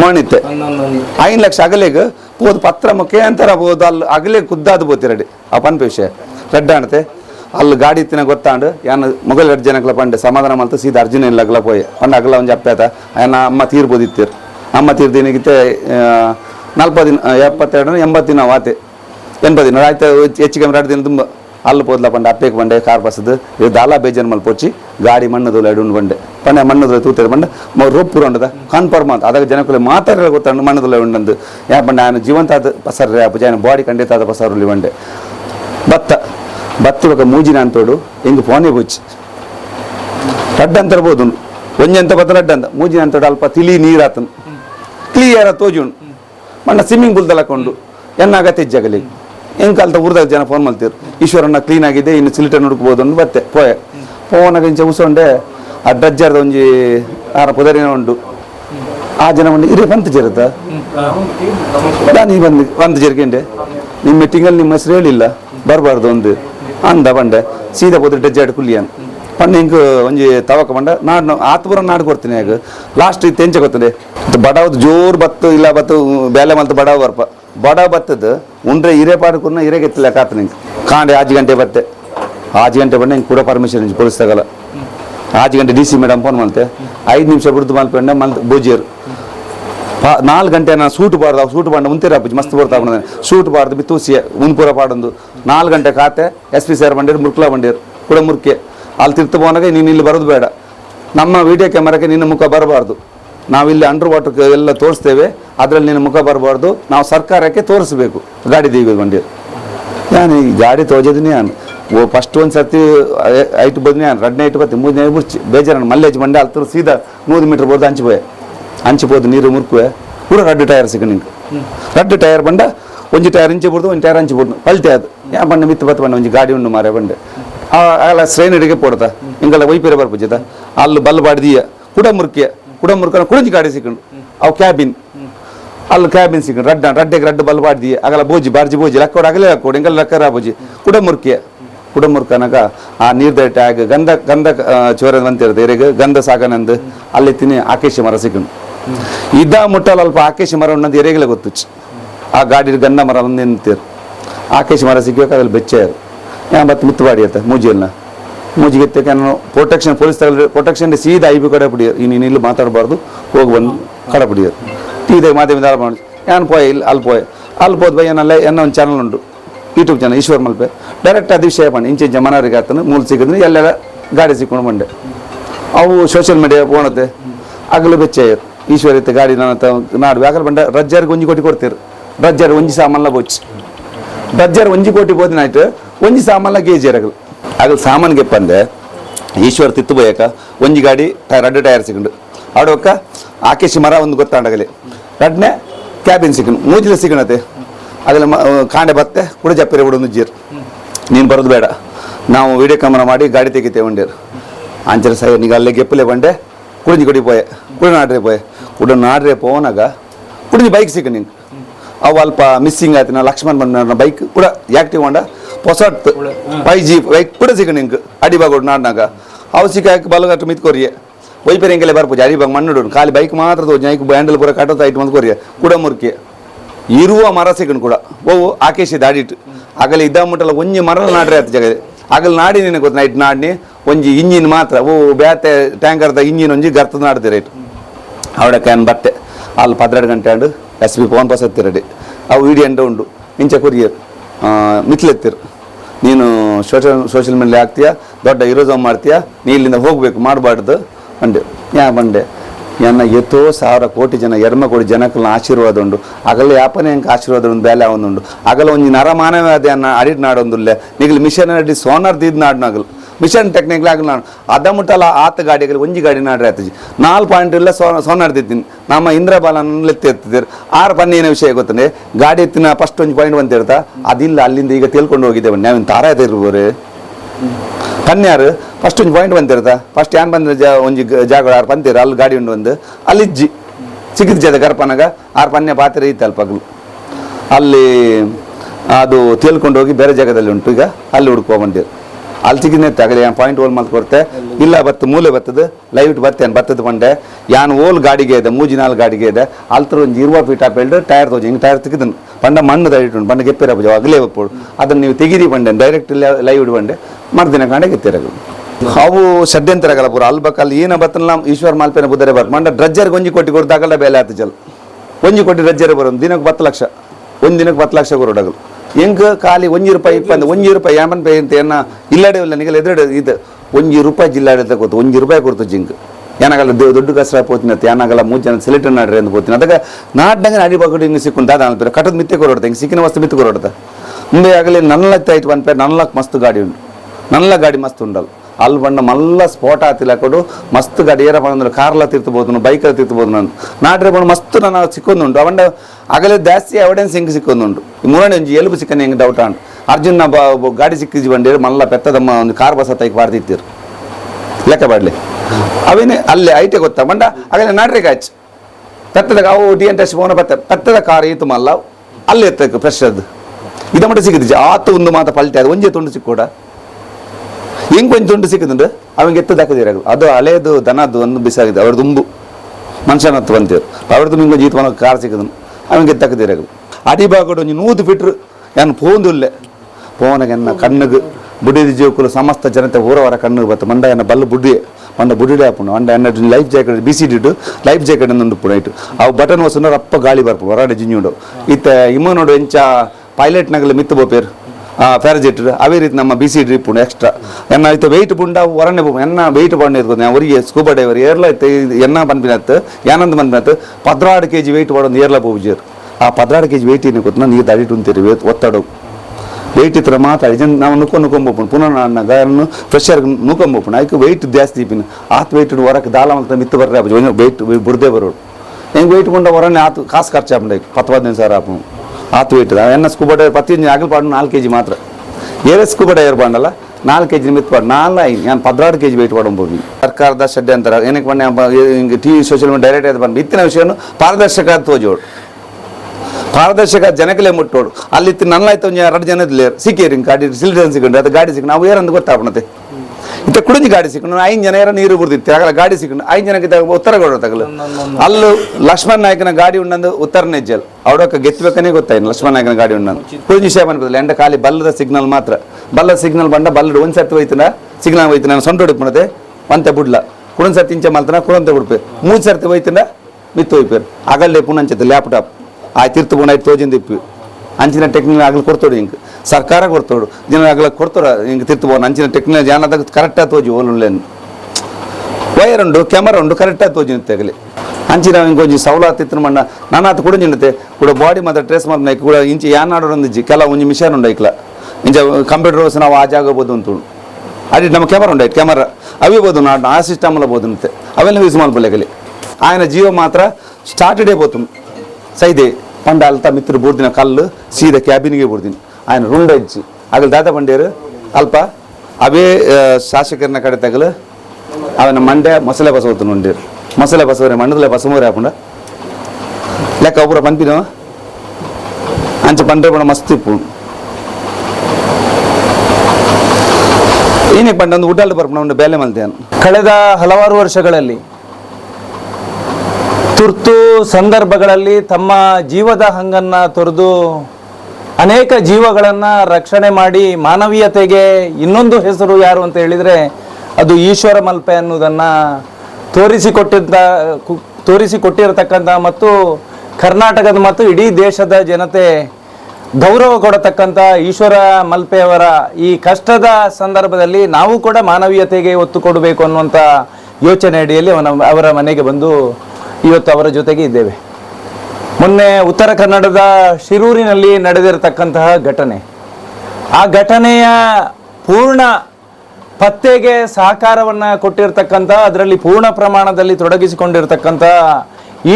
ಮಣಿತ್ತೆ ಐದು ಲಕ್ಷ ಅಗಲಿಗೆ ಪೋದು ಪತ್ರ ಮುಖೇಂತರ ಬೋದು ಅಲ್ಲಿ ಅಗಲೇ ಕುದ್ದಾದು ಬೋತಿರಡಿ ಆ ಪನ್ಪ ವಿಷಯ. ರೆಡ್ಡ ಅಣತೆ ಅಲ್ಲಿ ಗಾಡಿ ಇತ್ತಿನ ಗೊತ್ತಾಂಡು, ಯಾನ ಮೊಗಲ್ ಎರಡು ಜನಗಳ ಪಂಡೆ ಸಮಾಧಾನ ಮಾಡ್ತು ಸೀದಾ ಅರ್ಜುನ ಇಲ್ಲಗ್ಲ ಪೋಯ್ ಪಂಡ ಅಗಲ ಒಂದು ಅಪ್ಪೇತ ಆಯನ ಅಮ್ಮ ತೀರ್ಬೋದಿತ್ತೀರು. ಅಮ್ಮ ತೀರ್ದಿನಿಗಿತ್ತೆ ನಲ್ಪ ದಿನ ಎಪ್ಪತ್ತೆರಡು ಎಂಬತ್ತು ದಿನ ವಾತೆ. ಎಂಬತ್ತು ದಿನ. ಆಯ್ತು ಹೆಚ್ಚು ಕಮ್ಮಿ ಎರಡು ದಿನ ತುಂಬ ಅಲ್ಲಿ ಪೋದ್ಲ ಪಂಡೆ ಅಪ್ಪೆಗೆ ಬಂಡೆ, ಕಾರ್ ಬಸ್ಸದು ಇದು ದಾಲ ಬೇಜನ್ ಮಲ್ ಪೋಚಿ, ಗಾಡಿ ಮಣ್ಣದು ಎಡುಂಡು ಬಂಡೆ. ಪಂಡೆ ಮಣ್ಣದು ತೂತೇರು ಬಂಡೆ. ರೊಪ್ಪುರ ಉಂಡದ ಕನ್ಫರ್ಮ್ ಅಂತ ಅದಾಗ ಜನಕ್ಕೆ ಮಾತಾಡಲು ಗೊತ್ತಂಡು ಮಣ್ಣದು ಉಂಡಂದು ಯಾ ಪಂಡೆ ಆಯನ ಜೀವಂತಾದ ಪಸರ್ ಪೂಜೆ ಬಾಡಿ ಖಂಡಿತಾದ ಪಸರುಲಿ ಬಂಡೆ. ಭತ್ತ ಭತ್ತ ఒక మూజిన అంతోడు ఇంక ఫోనే వచ్చి రడ్డంతర పోతుండు కొంచెంత పెద్ద రడ్డంత మూజిన అంతోడు అల్ప తిలి నీరు అతను క్లియర్ ತೋಜುಂಡು ಮಣ್ಣ ಸ್ವಿಮ್ಮಿಂಗ್ ಪೂಲ್ ತಲಕೊಂಡು ಅಗತ್ತೆಜ್ ಜಗಲಿ ಹೆಂಗೆ ಊರ್ದಾಗ ಜನ ಫೋನ್ ಮಾಡ್ತೀರು ಈಶ್ವರನ ಕ್ಲೀನ್ ಆಗಿದೆ, ಇನ್ನು ಸಿಲಿಟರ್ ಹುಡುಕ್ಬೋದು ಅಂದು ಬತ್ತೆ ಪೋಯೆ. ಫೋನ್ ಇಂಚ ಉಸೊಂಡೆ ಆ ಡಜ್ಜರ್ದ ಒಂಜಿ ಆರ ಪುದರಿನ ಉಂಡು. ಆ ಜನ ಒಂದು ಇರೇ ಬಂತು ಜರದ ನೀ ಬಂದು ಬಂದು ಜರ್ಕೆಂಡೆ. ನಿಮ್ಮ ಮೀಟಿಂಗಲ್ಲಿ ನಿಮ್ಮ ಹೆಸರು ಹೇಳಿಲ್ಲ. ಬರಬಾರ್ದು ಒಂದು. ಅಂದ ಬಂಡೆ ಸೀದಾ ಹೋದ್ರೆ ಡಜ್ಜಾಡ್ ಕುಲಿಯನ್. ಪಂಡ ಹಿಂಗೆ ಒಂಜಿ ತವಕ ಪಂಡ ನಾಡ್ ಆತ್ ಪೂರ ನಾಡ್ ಕೊಡ್ತೀನಿ ಆಗ ಲಾಸ್ಟ್ ತೆಂಚ ಗೊತ್ತದೆ ಬಡಾವ್ದು ಜೋರ್ ಬತ್ತು, ಇಲ್ಲ ಬತ್ತು ಬೇಲೆ ಮಲ್ತು ಬಡಾವ್ ಬರ್ಪ. ಬಡಾವ್ ಬತ್ತದ ಉಂಡ್ರೆ ಹಿರೇ ಪಾಡ ಹಿರೇ ಗೆತ್ತಿಲ್ಲ ಕಾತು ನಿಂಗೆ ಕಾಂಡೆ ಆಜು ಗಂಟೆ ಬತ್ತೆ. ಆಜು ಗಂಟೆ ಬಂದು ಹಿಂಗೆ ಕೂಡ ಪರ್ಮಿಷನ್ ಪೊಲೀಸ್ ತಗಲ್ಲ. ಆಜು ಗಂಟೆ ಡಿ ಸಿ ಮೇಡಮ್ ಫೋನ್ ಮಲ್ತೆ ಐದು ನಿಮಿಷ ಬಿಡ್ದು ಮಲ್ಪಂಡ ಮಲ್ತು ಬೂಜಿಯರು ನಾಲ್ಕು ಗಂಟೆ ನಾನು ಸೂಟ್ ಬಾರ್ದು, ಸೂಟ್ ಬಂಡ ಮುಂತಿರ ಅಪ್ಪಜಿ, ಮಸ್ತ್ ಬರ್ತಾ ಬಂದ. ಸೂಟ್ ಬಾರ್ದು ಬಿ ಉನ್ಪುರ ಪಾಡೊಂದು. ನಾಲ್ಕು ಗಂಟೆ ಕಾತೆ, ಎಸ್ ಪಿ ಸರ್ ಬಂದಿರು ಮುರ್ಕ್ಲಾ ಬಂದಿರು ಕೂಡ ಮುರ್ಕೆ. ಅಲ್ಲಿ ತೀರ್ಥಭವನಕ್ಕೆ ನೀನು ಇಲ್ಲಿ ಬರೋದು ಬೇಡ. ನಮ್ಮ ವಿಡಿಯೋ ಕ್ಯಾಮರಾಕ್ಕೆ ನಿನ್ನ ಮುಖ ಬರಬಾರ್ದು. ನಾವಿಲ್ಲಿ ಅಂಡರ್ ವಾಟರ್ ಎಲ್ಲ ತೋರಿಸ್ತೇವೆ. ಅದರಲ್ಲಿ ನಿನ್ನ ಮುಖ ಬರಬಾರ್ದು. ನಾವು ಸರ್ಕಾರಕ್ಕೆ ತೋರಿಸ್ಬೇಕು. ಗಾಡಿ ದೀಗೊಂಡು ನಾನು ಈ ಗಾಡಿ ತೋಜೋದನ್ನೇ ನಾನು. ಓ ಫಸ್ಟ್ ಒಂದು ಸರ್ತಿ ಐಟು ಬದನೇ ನಾನು. ರಡ್ನೇ ಐಟು ಬತ್ತಿ, ಮೂರನೇ ಮುರ್ಚಿ. ಬೇಜಾರು, ಮಲ್ಲೇಜ್ ಮಂಡೆ ಅಲ್ತರು ಸೀದಾ ನೂರು ಮೀಟ್ರ್ ಬೋದು ಹಂಚ್ಬೋಯ ಹಂಚ್ಬೋದು, ನೀರು ಮುರ್ಕುವೆ. ಪೂರ ರಡ್ ಟೈರ್ ಸಿಕ್ಕ ನಿಂಗೆ. ರಡ್ ಟೈರ್ ಬಂಡ, ಒಂಜಿ ಟೈರ್ ಇಂಚೆ ಬಿಡ್ದು ಒಂದು ಟೈರ್ ಹಂಚಿ ಬಿಡ್ದು. ಪಲ್ತೆ ಅದು ಯಾ ಬಂಡ, ಮಿತ್ತು ಬತ್ತು ಬಂಡ, ಒಂಜಿ ಗಾಡಿ ಉಂಡು ಮಾರೆ ಬಂಡೆ. ಅಲ್ಲ ಹಿಡಿಗೆ ಪೋಡ್ತ. ಹಿಂಗೆಲ್ಲ ಬರ್ ಬರ್ಪುಜಿತ ಅಲ್ಲಿ ಬಲ್ ಬಾಡ್ದಿಯ. ಕುಡ ಮುರ್ಕಿಯ ಕುಡ ಮುರ್ಕನ ಕುಡಂಜಿ ಗಾಡಿ ಸಿಕ್ಕಂಡು. ಅವು ಕ್ಯಾಬಿನ್. ಅಲ್ಲಿ ಕ್ಯಾಬಿನ್ ಸಿಕ್ಕಂಡು. ರಡ್ಡ, ರಡ್ಡೆಗೆ ರಡ್ಡ ಬಲ್ ಬಾಡ್ದೀಯ. ಆಗಲ್ಲ ಬೋಜಿ ಬಾರ್ಜಿ ಬೋಜಿ ಲಕ್ಕೋಡ್ ಆಗಲೇ ಲಕ್ಕೋಡ್ ಹಿಂಗೆಲ್ಲ ಲಕ್ಕರ ಬೋಜಿ ಕುಡ ಮುರ್ಕಿಯ ಕುಡ ಮುರ್ಕನಗ ಆ ನೀರ್ದ ಟ್ಯಾಗ್ ಗಂಧ ಗಂಧ ಚೋರ ಅಂತಿರುತ್ತೆ ಎರೆಗೆ ಗಂಧ ಸಾಗನಂದು ಅಲ್ಲಿ ತಿನ್ನಿ ಆಕೇಶಿ ಮರ ಸಿಕ್ಕಂಡು. ಇದ್ದ ಮುಟ್ಟಲ್ಲಿ ಅಲ್ಪ ಆಕೇಶಿ ಮರ ಉಣ್ಣದು ಎರೆಗಲೇ ಗೊತ್ತು ಆ ಗಾಡಿ ಗಂಧ ಮರ ಒಂದು ನಿಂತಿರು ಆಕೇಶಿ ಮರ ಸಿಗ್ಬೇಕು ಅದ್ರಲ್ಲಿ ಬೆಚ್ಚರು ಯಾ ಮತ್ತೆ ಮಿತ್ತು ಬಾಡಿ ಅಂತ ಮೂಜಿಯನ್ನ ಮೂಜಿಗೆ ನಾನು ಪ್ರೊಟೆಕ್ಷನ್ ಪೊಲೀಸ್ ತಗೊಂಡ್ರೆ ಪ್ರೊಟೆಕ್ಷನ್ ಸೀದಾ ಬಿ ಕಡೆ ಬಿಡಿಯರ್ ನೀನು ಇಲ್ಲಿ ಮಾತಾಡಬಾರ್ದು ಹೋಗಿ ಬಂದು ಕಡೆ ಬಿಡಿಯರ್ ಟೀದಾಗ ಮಾಧ್ಯಮದ ಆಳ ಮಾಡಿ ನಾನು ಪೋಯ್ ಇಲ್ಲಿ ಅಲ್ಲಿ ಪೋಯ್ ಅಲ್ಲಿ ಪೋದ್ ಬೈ ಏನಲ್ಲ ಏನೋ ಒಂದು ಚಾನಲ್ ಉಂಟು YouTube channel Eshwar Malpe direct ಅದು ವಿಷಯ ಮಾಡಿ ಇಂಚೆ ಜಮಾನವ್ರಿಗೆ ಆಗ್ತಾನೆ ಮೂಲ ಸಿಕ್ಕಿದ್ರೆ ಎಲ್ಲೆಲ್ಲ ಗಾಡಿ ಸಿಕ್ಕೊಂಡು ಬಂಡೆ ಅವು ಸೋಷಿಯಲ್ ಮೀಡಿಯಾ ಪೋಣತೆ ಅಗಲು ಬೆಚ್ಚಯ್ಯರು ಈಶ್ವರ್ ಇತ್ತು ಗಾಡಿ ನಾನು ನಾಡು ವ್ಯಾಕಲ್ ಬಂಡ ರಜ್ಜಾರಿಗೆ ಒಂಜಿ ಕೋಟಿ ಕೊಡ್ತೀರಿ ರಜ್ಜಾರಿಗೆ ಒಂಜಿ ಸಾಮಾನ್ಲ ಬೋಚ್ ರಜ್ಜಾರ್ ಒಂಜಿ ಕೋಟಿ ಬೋದಿನಾಯ್ತು ಒಂಜಿ ಸಾಮಾನ್ಲ ಗೇಜ್ ಎರಗಲು ಆಗಲು ಸಾಮಾನ್ ಗೆಪ್ಪಂದೆ ಈಶ್ವರ್ ತಿತ್ತು ಬೋಯಕ ಒಂಜಿ ಗಾಡಿ ರಡ್ಡು ಟೈರ್ ಸಿಗಂಡು. ಆಡೋಕ ಆಕೇಶಿ ಮರ ಒಂದು ಗೊತ್ತಾಂಡಗಲಿ. ರಡ್ನೆ ಕ್ಯಾಬಿನ್ ಸಿಕ್ಕನು ಮೂಜಿಲ ಸಿಗಣತೆ ಅದೆಲ್ಲ ಕಾಂಡೆ ಬತ್ತೆ ಕೂಡ ಜಪ್ಪಿರ ಬಿಡೊಂದು ಜೀರ್. ನೀನು ಬರೋದು ಬೇಡ. ನಾವು ವಿಡಿಯೋ ಕ್ಯಾಮರಾ ಮಾಡಿ ಗಾಡಿ ತೆಗಿತೇವೆ ಒಂಡೇರು ಆಂಚರ ಸೈ ನೀಗ ಅಲ್ಲೇ ಗೆಪ್ಪಲೆ ಬಂಡೆ, ಕುಡಿಂಜಿ ಕೊಡಿ ಪೋಯೆ ಕುಡ ನಾಡ್ರೆ ಪೋಯೆ. ಕುಡ ನಾಡ್ರೆ ಪೋನಾಗ ಕುಡಿಂಜಿ ಬೈಕ್ ಸಿಕ್ಕ ನಿಂಗೆ. ಅವು ಅಲ್ಪ ಮಿಸ್ಸಿಂಗ್ ಆಯ್ತು, ನಾ ಲಕ್ಷ್ಮಣ್ ಬಂದ ಬೈಕ್ ಕೂಡ ಆ್ಯಕ್ಟಿವ್ ಹೊಂಡ. ಫೈ ಜಿ ಬೈಕ್ ಕೂಡ ಸಿಕ್ಕ ನಿಂಗೆ ಅಡಿಬಾಗೋಡು ನಾಡ್ನಾಗ. ಅವಶ್ಯಕ ಸಿಕ್ಕ ಮಿತ್ ಕೊರಿಯ ಮಿತ್ಕೊರಿಯೆ? ಹಿಂಗೆಲ್ಲ ಬರ್ಬೋದು ಬರ್ಪೂಜೆ ಅಡಿಬಾಗ ಮಣ್ಣು ಖಾಲಿ ಬೈಕ್ ಮಾತ್ರ ತೋಜ್ ಬ್ಯಾಂಡಲ್ ಪೂರ ಕಟ್ಟೋದು ಐಟ್ ಮಂದ್ ಕೊರಿಯ ಕೂಡ ಮುರ್ಕೆ. ಇರುವ ಮರ ಸಿಕ್ಕಣ್ ಕೂಡ. ಓ ಆಕೇಶಿ ದಾಡಿಟ್ಟು ಆಗಲಿ ಇದ್ದ ಮುಟ್ಟಲ್ಲ ಒಂಜಿ ಮರ ನಾಡ್ರೆ ಆಯ್ತು ಜಗದೆ. ಆಗಲ್ ನಾಡಿ ನಿನಗೆ ಗೊತ್ತು ನೈಟ್ ನಾಡ್ನಿ. ಒಂಜಿ ಇಂಜಿನ್ ಮಾತ್ರ. ಓ ಬ್ಯಾತೆ ಟ್ಯಾಂಕರ್ದ ಇಂಜಿನ್ ಒಂಜಿ ಗರ್ತ ನಾಡ್ದೆ ರೈಟ್. ಅವಡ ಕ್ಯಾನ್ ಬಟ್ಟೆ. ಅಲ್ಲಿ ಪದ್ರೆಡು ಗಂಟೆ ಅಂಡು ಎಸ್ ಬಿ ಫೋನ್ ಬಸ್ ಎತ್ತಿರಡಿ ಅವು ಇಡಿ ಎಂಡ ಉಂಡು. ಇಂಚ ಕೊರಿಯರ್ ಮಿತ್ಲೆತ್ತಿರು. ನೀನು ಸೋಷಲ್ ಸೋಷಿಯಲ್ ಮೀಡಿಯಾ ಹಾಕ್ತೀಯಾ ದೊಡ್ಡ ಹೀರೋಸ್ ಮಾಡ್ತೀಯಾ? ನೀ ಇಲ್ಲಿಂದ ಹೋಗ್ಬೇಕು, ಮಾಡಬಾರ್ದು ಅಂಡೆ ಯಾ ಬಂಡೆ ಎನ್ನ ಎತ್ತೋ ಸಾವಿರ ಕೋಟಿ ಜನ ಎರ್ಮ ಕೋಟಿ ಜನಕ್ಕಲ್ಲ ಆಶೀರ್ವಾದ ಉಂಡು. ಅಗಲ ಯಾಪನೆ ಎಂಕ ಆಶೀರ್ವಾದ ಉಂಡು ಬೇಲೆ ಅವನುಂಡು ಅಗಲ ಒಂಜಿ ನರಮಾನವೇ ಅದೇ ಅನ್ನ ಅಡಿಟ್ ನಾಡೊಂದುಲ್ಲೆ. ನಿಗಲ್ ಮಿಷನ್ ಅಡಿ ಸೋನಾರ್ ದೀದ್ ನಾಡ್ನಾಗಲ್. ಮಿಷನ್ ಟೆಕ್ನಿಕ್ ಆಗಲಿ ನಾನು. ಅದ ಮುಟ್ಟಲ್ಲ ಆತ ಗಾಡಿಗಳು ಒಂಜಿ ಗಾಡಿ ನಾಡ್ರೆ ಆತಜಿ. ನಾಲ್ಕು ಪಾಯಿಂಟ್ ಇಲ್ಲ ಸೋ ಸೋನಾಡ್ತಿದ್ದೀನಿ ನಮ್ಮ ಇಂದ್ರ ಎತ್ತಿ ಎತ್ತಿದ್ದೀರಿ. ಆರು ಪನ್ನಿ ಏನೋ ವಿಷಯ ಗೊತ್ತಂದ್ರೆ ಗಾಡಿ ಎತ್ತಿನ ಫಸ್ಟ್ ಒಂದು ಪಾಯಿಂಟ್ ಬಂತ ಇರ್ತಾ ಅದಿಲ್ಲ, ಅಲ್ಲಿಂದ ಈಗ ತಿಳ್ಕೊಂಡು ಹೋಗಿದ್ದೇವೆ. ನಾವಿನ್ ತಾರ ಇದ್ದಿರ್ಬೋರಿ ಪನ್ಯಾರು ಫಸ್ಟ್ ಒಂದು ಪಾಯಿಂಟ್ ಬಂದಿರ್ತ ಫಸ್ಟ್ ಏನ್ ಬಂದ ಒಂಜಿ ಜಾಗ ಆರು ಪಂತೀರ ಅಲ್ಲಿ ಗಾಡಿ ಉಂಡು ಒಂದು. ಅಲ್ಲಿ ಇಜ್ಜಿ. ಸಿಕ್ಕಿದ ಜದ ಗರ್ಪನಾಗ ಆರು ಪನ್ಯ ಪಾತ್ರೆ ಇತ್ತು ಅಲ್ಲಿ ಅಲ್ಲಿ ಅದು ತೇಲ್ಕೊಂಡು ಹೋಗಿ ಬೇರೆ ಜಾಗದಲ್ಲಿ ಉಂಟು. ಈಗ ಅಲ್ಲಿ ಹುಡುಕೋ ಬಂದಿರು ಅಲ್ಲಿ ತಗಲಿ ಏನು ಪಾಯಿಂಟ್ ಓಲ್ ಮಾತು ಕೊಡ್ತೆ ಇಲ್ಲ, ಬತ್ತು, ಮೂಲೆ ಬತ್ತದು ಲೈಟ್ ಬರ್ತೇನೆ ಬತ್ತದ ಬಂಡೆ. ಯಾನ್ ಓಲ್ ಗಾಡಿಗೆ ಇದೆ ಮೂಜಿ ನಾಲ್ ಗಾಡಿಗೆ ಇದೆ ಅಲ್ತರ ಒಂದು ಇರುವ ಫೀಟ್ ಬೆಲ್ಡ್ ಟೈರ್ ತೋಜಿ, ಹಿಂಗೆ ಟೈರ್ ತೆಗೆದನು ಪಂಡ ಮಣ್ಣು ದಯವಿಟ್ಟು ಬಂಡ ಗೆಪ್ಪಿರ ಬಜ, ಅಗಲೇ ಒಪ್ಪೋಡು ಅದನ್ನು ನೀವು ತೆಗಿರಿ ಬಂಡೆ ಡೈರೆಕ್ಟ್ ಲೈವ್ ಇಡು ಬಂಡೆ, ಮರುದಿನ ಕಾಂಡೆ ಗೆತ್ತಿರೋದು ಅವು ಷಡ್ಯಂತರಗಳ ಪೂರ ಅಲ್ಬಕಲ್ಲಿ ಏನ ಬತ್ತಲ್ಲ ಈಶ್ವರ್ ಮಾಲ್ಪೇನ ಬುದ್ಧರೆ ಬರ್ ಮಂಡ ಡ್ರಜ್ಜರ್ ಗೊಂಜಿ ಕೊಟ್ಟಿ ಕೊಡ್ದಾಗಲ್ಲ ಬೆಲೆ ಆತು ಜಲ್. ಗೊಂಜಿ ಕೊಟ್ಟಿ ಡ್ರಜ್ಜರ್ ಬರೋದು ದಿನಕ್ಕೆ ಬತ್ತು ಲಕ್ಷ. ಒಂದು ದಿನಕ್ಕೆ ಬತ್ತು ಲಕ್ಷ ಕೊರೋಡಗಲು ಹೆಂಗ ಖಾಲಿ ಒಂಜಿ ರೂಪಾಯಿ ಇಪ್ಪಂದ ಒಂಜಿ ರೂಪಾಯಿ ಯಾಮನ್ ಪೇ ಅಂತ ಏನ ಇಲ್ಲಾಡೆ ಇಲ್ಲ, ನಿಗಲ್ ಎದುರು ಇದು. ಒಂಜಿ ರೂಪಾಯಿ ಜಿಲ್ಲಾಡಳಿತ ಗೊತ್ತು ಒಂಜಿ ರೂಪಾಯಿ ಕೊಡ್ತು ಜಿಂಕ್. ಏನಾಗಲ್ಲ ದೊಡ್ಡ ಕಸರ ಪೋತಿನ ಏನಾಗಲ್ಲ ಮೂರು ಜನ ಸೆಲೆಕ್ಟ್ ನಾಡ್ರಿ ಅಂತ ಪೋತಿನ. ಅದಕ್ಕೆ ನಾಡ್ನಂಗೆ ಅಡಿ ಬಗ್ಗೆ ಹಿಂಗೆ ಸಿಕ್ಕೊಂಡು ಅದ ಅನ್ಪೇರೆ ಕಟ್ಟದ ಮಿತ್ತೆ ಕೊರೋಡ್ತ, ಹಿಂಗೆ ಸಿಕ್ಕಿನ ವಸ್ತು ಮಿತ್ತು ಕೊರೋಡ್ತ. ಮುಂದೆ ಆಗಲಿ ನನ್ನಲಕ್ಕ ಐಟ್ ನನ್ನ ಲಕ್ಷ ಮಸ್ತ್ ಗಾಡಿ ಉಂಟು. ನಲ್ಲ ಗಾಡಿ ಮಸ್ತ್ ಉಂಡಲ್ಲ. ಅಲ್ಲಿ ಬಣ್ಣ ಮಲ್ಲ ಸ್ಫೋಟ ಆತಿಲ್ಲ ಕೊಡು. ಮಸ್ತ್ ಗಾಡಿ ಏರ ಬಂದ್ರೆ ಕಾರ್ಲ ತಿರ್ತಬೋದು ಬೈಕಲ್ಲಿ ತಿರ್ತಬೋದು ನಾನು ನಾಟ್ರೆ ಬಣ್ಣ ಮಸ್ತ್ ನಾನು ಸಿಕ್ಕೊಂದುಂಟು. ಅವಂಡ ಆಗಲೇ ಜಾಸ್ತಿ ಎವಿಡೆನ್ಸ್ ಹಿಂಗೆ ಸಿಕ್ಕೊಂದುಂಟು. ಈ ಮೂರನೇ ಒಂಜಿ ಎಲುಬು ಸಿಕ್ಕನೆ ಹೆಂಗೆ ಡೌಟ್ ಆಂಡ್ ಅರ್ಜುನ್ ಬ ಗಾಡಿ ಸಿಕ್ಕಿಜಿ ಬಂದಿರು ಮಲ್ಲ ಪೆತ್ತದಮ್ಮ ಒಂದು ಕಾರ್ ಬಸ್ ತೈಕ್ ಬಾರ್ದಿತ್ತಿರು ಲೆಕ್ಕ ಬಾಡ್ಲಿ ಅವೇನೆ, ಅಲ್ಲೇ ಐಟೆ ಗೊತ್ತಾ? ಬಂಡ ಆಗಲೇ ನಾಟ್ರೆ ಕಾಚ್ ಪೆತ್ತದ ಅವು ಡಿ ಎನ್ ಟೆಸ್ಟ್ ಫೋನ್ ಪೆತ್ತ, ಪೆತ್ತದ ಕಾರ್ ಈತು ಮಲ್ಲ, ಅಲ್ಲಿ ಎತ್ತಕ್ಕೆ ಫ್ರೆಶ್ ಅದು ಇದ ಮಟ್ಟ ಸಿಕ್ಕಿದ್ಜಿ ಆತು ಒಂದು ಮಾತ ಪಲ್ಟೆ ಅದು ಒಂಜೆ ತುಂಡು ಸಿಕ್ಕೋಡ. ಹಿಂಗೆ ಒಂದು ತುಂಡು ಸಿಕ್ಕಿದ್ರೆ ಅವಂಗೆ ಎತ್ತದ ದಾಕದಿರಾಗಲ್ಲ ಅದು ಹಳೆಯದು ದನದ್ದು, ಒಂದು ಬಿಸಾಗಿದೆ ಅವ್ರದ್ದು ಉಂಬು. ಮನುಷ್ಯನ ಹತ್ತು ಬಂತೀವಿ ಅವ್ರದ್ದು ನಿಮ್ಗೆ ಜೀತವನ ಕಾರ್ ಸಿಕ್ಕದನು. ಅವಂಗೆ ಅಡಿ ಅಡಿಭಾಗಡು ಒಂಜಿ ನೂದು ಬಿಟ್ರು ಏನು ಪೋಂದುಲ್ಲೆ ಪೋನಗೆ ಎನ್ನ ಕಣ್ಣಿಗೆ, ಬುಡಿದ ಜೀವಕುಲು ಸಮಸ್ತ ಜನತೆ ಊರವರ ಕಣ್ಣಿಗೆ ಬತ್ತು. ಮಂಡ ಎನ್ನ ಬಲ್ಲು ಬುಡಿ ಮಂಡ ಬುಡಿಡೆ ಹಾಪುಂಡು. ಅಂಡ ಎನ್ನ ಲೈಫ್ ಜಾಕೆಟ್ ಬಿಸಿ ಇಟ್ಟು ಲೈಫ್ ಜಾಕೆಟ್ ಪುಣ ಇಟ್ಟು ಅವು ಬಟನ್ ವಸ್ತು ರಪ್ಪ ಗಾಳಿ ಬರ್ಪು, ಹೊರಾಡೆ ಜಿಂಜುಂಡು ಇತ್ತ ಇಮ್ಮ ನೋಡು, ಎಂಚ, ಪೈಲಟ್ ನಗಲು ಮಿತ್ತು ಬೋಪೇರು ಪ್ಯಾರಜೆಟ್ ಅವೇ ರೀತಿ ನಮ್ಮ ಬಿ ಸಿ ಡ್ರಿಪ್ ಉಂಡು ಎಕ್ಸ್ಟ್ರಾ ಎನ್ನ ಇತ್ತು ವೆಯ್ಟ್ ಪುಂಡ ಹೊರನೆ ಪೋಪು ಎನ್ನ ವೆಯ್ಟ್ ಪಂಡ ಇರ್ಬೋದು ಅವರಿಗೆ ಸ್ಕೂಬಾ ಡೈವರ್ ಏರ್ಲ ಇತ್ತು ಎನ್ನ ಪನ್ಪಿನತ್ತು ಯಾನಂದ್ ಪನ್ಪಿನತ್ತು ಪದ್ರಾಡು ಕೆ ಜಿ ವೆಯ್ಟ್ ಪಡೊಂದು ಏರ್ಲ ಪೋಪುಜೇರು ಆ ಪದ್ರಾಡು ಕೆ ಜಿ ವೆಯ್ಟ್ ಏನು ಗೊತ್ತ ನೀರು ತಡಿಟ್ಟು ಅಂತೀರಿ ಒತ್ತಡ ವೆಯ್ಟ್ ಇತ್ರ ಮಾತಾಡಿ ಜನ ನಾವು ನುಕ್ಕೊಂಡು ನುಕೊಂಬೋಪುಣು ಪುನಃ ನನ್ನ ಗಾಯನ್ನು ಫ್ರೆಶರ್ ನುಕೊಂಬೋಪುಣು ಅದಕ್ಕೆ ವೆಯ್ಟ್ ಜಾಸ್ತಿ ಇಪ್ಪಿನ ಆತ್ ವೆಯ್ಟ್ ಹೊರಕ್ಕೆ ದಾಲ ಅಂತ ಮಿತ್ತು ಬರ್ರೆ ವೆಯ್ಟ್ ಬುಡ್ದೇ ಬರೋಡು ಹೆಂಗೆ ವೆಯ್ಟ್ ಕೊಂಡ ಹೊರನೆ ಆತು ಕಾಸು ಖರ್ಚು ಆಪುಂಡು ಪತ್ತು ಹದಿನೈದು ಸಾವಿರ ಆಪು ಆತು ವೆಯ್ಟ್ ಎನ್ನ ಸ್ಕೂಬಾ ಡೈವರ್ ಪತ್ತು ಆಗಲ್ ಪಾಡು ನಾಲ್ಕು ಕೆ ಜಿ ಮಾತ್ರ ಏರೇ ಸ್ಕೂಬಾ ಡೈವರ್ ಪಾಂಡಲ್ಲ ನಾಲ್ಕು ಕೆ ಜಿ ಮಿತ್ ಪಾಡು, ನಾಲ್ಕು ಐನ್ ನಾನು ಪದ್ರಾಡು ಕೆಜಿ ಜಿ ವೆಯ್ಟ್ ಪಡಂಬೋಗಿ ಸರ್ಕಾರದ ಶೆಡ್ಡೆ ಅಂತಾರೆ. ಏನಕ್ಕೆ ಬನ್ನಿ ಹಿಂಗೆ T V social media direct ಆಯ್ತು ಬಂದು ಇತ್ತಿನ ವಿಷಯನು ಪಾರದರ್ಶಕ ತೋಜೋಡು. ಪಾರದರ್ಶಕ ಜನಕಲೇ ಮುಟ್ಟೋಡು. ಅಲ್ಲಿ ನನ್ನ ಆಯ್ತು ಎರಡು ಜನದ ಲೇರ್ ಸಿಕ್ಕೇರಿ ಗಾಡಿ ಸಿಲಿಂಡರ್ ಸಿಕ್ಕಂಡು ಅದು ಗಾಡಿ ಸಿಕ್ಕ, ನಾವು ಏರಂದು ಗೊತ್ತಾಗ್ಬಿಡತ್ತೆ ಇತ್ತ ಕುಡಿಂಜಿ ಗಾಡಿ ಸಿಕ್ಕಂಡು ಐದು ಜನ ಏನೋ ನೀರು ಬುರ್ದಿತ್ತು ಆಗಲ್ಲ ಗಾಡಿ ಸಿಕ್ಕಂಡು ಐದು ಜನಕ್ಕೆ ತಗ- ಉತ್ತರ ಕೊಡೋ ತಗಲು. ಅಲ್ಲೂ ಲಕ್ಷ್ಮಣ್ ನಾಯಕನ ಗಾಡಿ ಉಂಡಂದು ಉತ್ತರ ನೆಜ್ಜಲ್ ಅವಡಕ್ಕ ಗೆತ್ತಬೇಕನೇ ಗೊತ್ತಾಯ್ತು ಲಕ್ಷ್ಮಣ್ ನಾಯಕನ ಗಾಡಿ ಉಂಡಂದು ಕುಡಿಂಜಿ ಸೇವೆ ಬಂದ್ಬಿಡಲ್ಲ ಎಂಡ ಖಾಲಿ ಬಲ್ಲದ ಸಿಗ್ನಲ್ ಮಾತ್ರ. ಬಲ್ಲದ ಸಿಗ್ನಲ್ ಬಂಡ ಬಲ್ಲಡು ಒಂದು ಸರ್ತಿ ಹೋಯ್ತನ ಸಿಗ್ನಲ್ ಹೋಯ್ತು ನಾನು ಸೊಂಟ ಹೊಡಿಪಣತೆ ಒಂತೆ ಬಿಡ್ಲ. ಕುಡೊಂದು ಸರ್ತಿ ಇಂಚೆ ಮಲ್ತನ ಕುಡಂತ ಬಿಡ್ಪೆ. ಮೂರು ಸರ್ತಿ ಹೋಯ್ತನ ಮಿತ್ತು ಹೋಯ್ಪೇರು ಆಗಲ್ಲೇ ಪುನಂಚತೆ ಲ್ಯಾಪ್ಟಾಪ್. ಆಯ್ತು ತೋಜಿಂದ ಇಪ್ಪಿ. ಅಂಚಿನ ಟೆಕ್ನಿಕ್ ಆಗ್ಲಿ ಕೊಡ್ತೋಡು ಹಿಂಗೆ. ಸರ್ಕಾರ ಕೊಡ್ತೋಡು. ಜನ ಆಗಲಿ ಕೊಡ್ತಾರ ಹಿಂಗೆ ತಿರ್ತು ಅಂಚಿನ ಟೆಕ್ನಿಕ್ ಟೆಕ್ನಾಲಜಿ ಕರೆಕ್ಟ್ ಕರೆಕ್ಟಾಗಿ ತೋಜಿ ಓಲುಳ್ಳೇನು ವೈರ್ ಉಂಡು ಕ್ಯಾಮರಾ ಉಂಡು ಕರೆಕ್ಟ್ ಕರೆಕ್ಟಾಗಿ ತೋಜಿನತ್ತೆ ಆಗಲಿ. ಅಂಚಿನ ಹಿಂಗೆ ಒಂಜಿ ಇತ್ತು ಮಣ್ಣ, ನಾನು ಅದು ಕೂಡ ನಿಂತೆ. ಕೂಡ ಬಾಡಿ ಮಾತ್ರ ಟ್ರೇಸ್ ಮಾಡ್ಬೇಕು ಕೂಡ ಇಂಚಿ ಯಾನ್ ಆಡೋಡೊಂದಿಜ್ಜಿ ಕೆಲ ಒಂಜಿ ಮಿಷನ್ ಉಂಡು ಐಕ್ಲ. ಇಂಚ ಕಂಪ್ಯೂಟರ್ ವೋಸ್ ನಾವು ಆಜಾಗಬೋದು ಅಂತೂ ಅದೇ ನಮ್ಮ ಕ್ಯಾಮರಾ ಉಂಡಾಯ್ತು ಕ್ಯಾಮರಾ ಅವಿಬೋದು ನಾಡು ಆ ಸಿಸ್ಟಮಲ್ಲ ಬೋದಂತೆ ಅವೆಲ್ಲ ಯೂಸ್ ಮಾಡ್ಬೋದಾಗಲಿ ಆಯ್ನ ಜಿಯೋ ಮಾತ್ರ ಸ್ಟಾರ್ಟೆಡೇ ಬೋತು. ಸೈದೆ. ಪಂಡ ಅಲ್ತ ಮಿತ್ರ ಬೋರ್ದಿನ ಕಲ್ಲು, ಸೀದ ಕ್ಯಾಬಿನ್ಗೆ ಬೋರ್ದಿನ. ಆಯ್ನ ರುಂಡ ಇಜ್ಜಿ. ಆಗಲ್ ದಾದ ಬಂಡೇರು, ಅಲ್ಪ ಅವೇ ಶಾಸಕರನ್ನ ಕಡೆ ತಗಲು, ಅವನ ಮಂಡ್ಯ ಮಸಾಲೆ ಬಸವತ್ತು ನುಂಡೇರು. ಮಸಾಲೆ ಬಸವರೆ ಮಂಡದಲ್ಲೇ ಬಸವರೆ ಹಾಕೊಂಡ ಲೆಕ್ಕ ಒಬ್ಬರ ಪಂಪಿನ ಅಂಚ ಪಂಡ್ರೆ ಬಣ್ಣ ಮಸ್ತ್ ಇಪ್ಪು. ಏನೇ ಪಂಡ ಒಂದು ಊಟಲ್ಲಿ ಬರ್ಪಣ ಒಂದು ಬೇಲೆ ಮಲ್ತೇನು ಕಳೆದ ಹಲವಾರು ವರ್ಷಗಳಲ್ಲಿ ತುರ್ತು ಸಂದರ್ಭಗಳಲ್ಲಿ ತಮ್ಮ ಜೀವದ ಹಂಗನ್ನ ತೊರೆದು ಅನೇಕ ಜೀವಗಳನ್ನ ರಕ್ಷಣೆ ಮಾಡಿ ಮಾನವೀಯತೆಗೆ ಇನ್ನೊಂದು ಹೆಸರು ಯಾರು ಅಂತ ಹೇಳಿದ್ರೆ ಅದು ಈಶ್ವರ ಮಲ್ಪೆ ಅನ್ನೋದನ್ನ ತೋರಿಸಿಕೊಟ್ಟಿದ್ದ ತೋರಿಸಿಕೊಟ್ಟಿರತಕ್ಕಂಥ ಮತ್ತು ಕರ್ನಾಟಕದ ಮತ್ತು ಇಡೀ ದೇಶದ ಜನತೆ ಗೌರವ ಕೊಡತಕ್ಕಂಥ ಈಶ್ವರ ಮಲ್ಪೆಯವರ ಈ ಕಷ್ಟದ ಸಂದರ್ಭದಲ್ಲಿ ನಾವು ಕೂಡ ಮಾನವೀಯತೆಗೆ ಒತ್ತು ಕೊಡಬೇಕು ಅನ್ನುವಂಥ ಯೋಚನೆ ಅಡಿಯಲ್ಲಿ ಅವನ, ಅವರ ಮನೆಗೆ ಬಂದು ಇವತ್ತು ಅವರ ಜೊತೆಗೆ ಇದ್ದೇವೆ. ಮೊನ್ನೆ ಉತ್ತರ ಕನ್ನಡದ ಶಿರೂರಿನಲ್ಲಿ ನಡೆದಿರತಕ್ಕಂತಹ ಘಟನೆ. ಆ ಘಟನೆಯ ಪೂರ್ಣ ಪತ್ತೆಗೆ ಸಹಕಾರವನ್ನ ಕೊಟ್ಟಿರ್ತಕ್ಕಂಥ, ಅದರಲ್ಲಿ ಪೂರ್ಣ ಪ್ರಮಾಣದಲ್ಲಿ ತೊಡಗಿಸಿಕೊಂಡಿರ್ತಕ್ಕಂಥ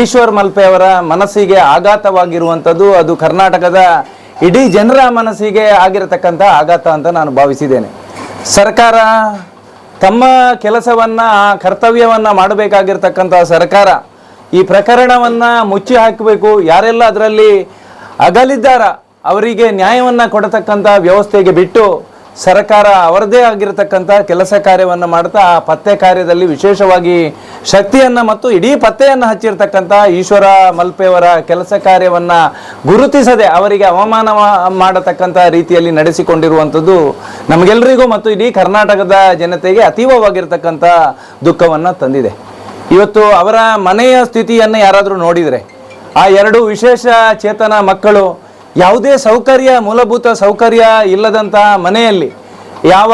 ಈಶ್ವರ್ ಮಲ್ಪೆ ಅವರ ಮನಸ್ಸಿಗೆ ಆಘಾತವಾಗಿರುವಂಥದ್ದು, ಅದು ಕರ್ನಾಟಕದ ಇಡೀ ಜನರ ಮನಸ್ಸಿಗೆ ಆಗಿರತಕ್ಕಂಥ ಆಘಾತ ಅಂತ ನಾನು ಭಾವಿಸಿದ್ದೇನೆ. ಸರ್ಕಾರ ತಮ್ಮ ಕೆಲಸವನ್ನ ಆ ಕರ್ತವ್ಯವನ್ನ ಮಾಡಬೇಕಾಗಿರ್ತಕ್ಕಂಥ ಸರ್ಕಾರ ಈ ಪ್ರಕರಣವನ್ನ ಮುಚ್ಚಿ ಹಾಕಬೇಕು, ಯಾರೆಲ್ಲ ಅದರಲ್ಲಿ ಅಗಲಿದ್ದಾರ, ಅವರಿಗೆ ನ್ಯಾಯವನ್ನ ಕೊಡತಕ್ಕಂಥ ವ್ಯವಸ್ಥೆಗೆ ಬಿಟ್ಟು ಸರ್ಕಾರ ಅವರದೇ ಆಗಿರತಕ್ಕಂಥ ಕೆಲಸ ಕಾರ್ಯವನ್ನು ಮಾಡ್ತಾ ಆ ಪತ್ತೆ ಕಾರ್ಯದಲ್ಲಿ ವಿಶೇಷವಾಗಿ ಶಕ್ತಿಯನ್ನ ಮತ್ತು ಇಡೀ ಪತ್ತೆಯನ್ನು ಹಚ್ಚಿರ್ತಕ್ಕಂಥ ಈಶ್ವರ ಮಲ್ಪೆಯವರ ಕೆಲಸ ಕಾರ್ಯವನ್ನ ಗುರುತಿಸದೆ ಅವರಿಗೆ ಅವಮಾನ ಮಾಡತಕ್ಕಂಥ ರೀತಿಯಲ್ಲಿ ನಡೆಸಿಕೊಂಡಿರುವಂಥದ್ದು ನಮಗೆಲ್ಲರಿಗೂ ಮತ್ತು ಇಡೀ ಕರ್ನಾಟಕದ ಜನತೆಗೆ ಅತೀವವಾಗಿರ್ತಕ್ಕಂಥ ದುಃಖವನ್ನ ತಂದಿದೆ. ಇವತ್ತು ಅವರ ಮನೆಯ ಸ್ಥಿತಿಯನ್ನು ಯಾರಾದರೂ ನೋಡಿದರೆ, ಆ ಎರಡು ವಿಶೇಷ ಚೇತನ ಮಕ್ಕಳು ಯಾವುದೇ ಸೌಕರ್ಯ, ಮೂಲಭೂತ ಸೌಕರ್ಯ ಇಲ್ಲದಂತಹ ಮನೆಯಲ್ಲಿ, ಯಾವ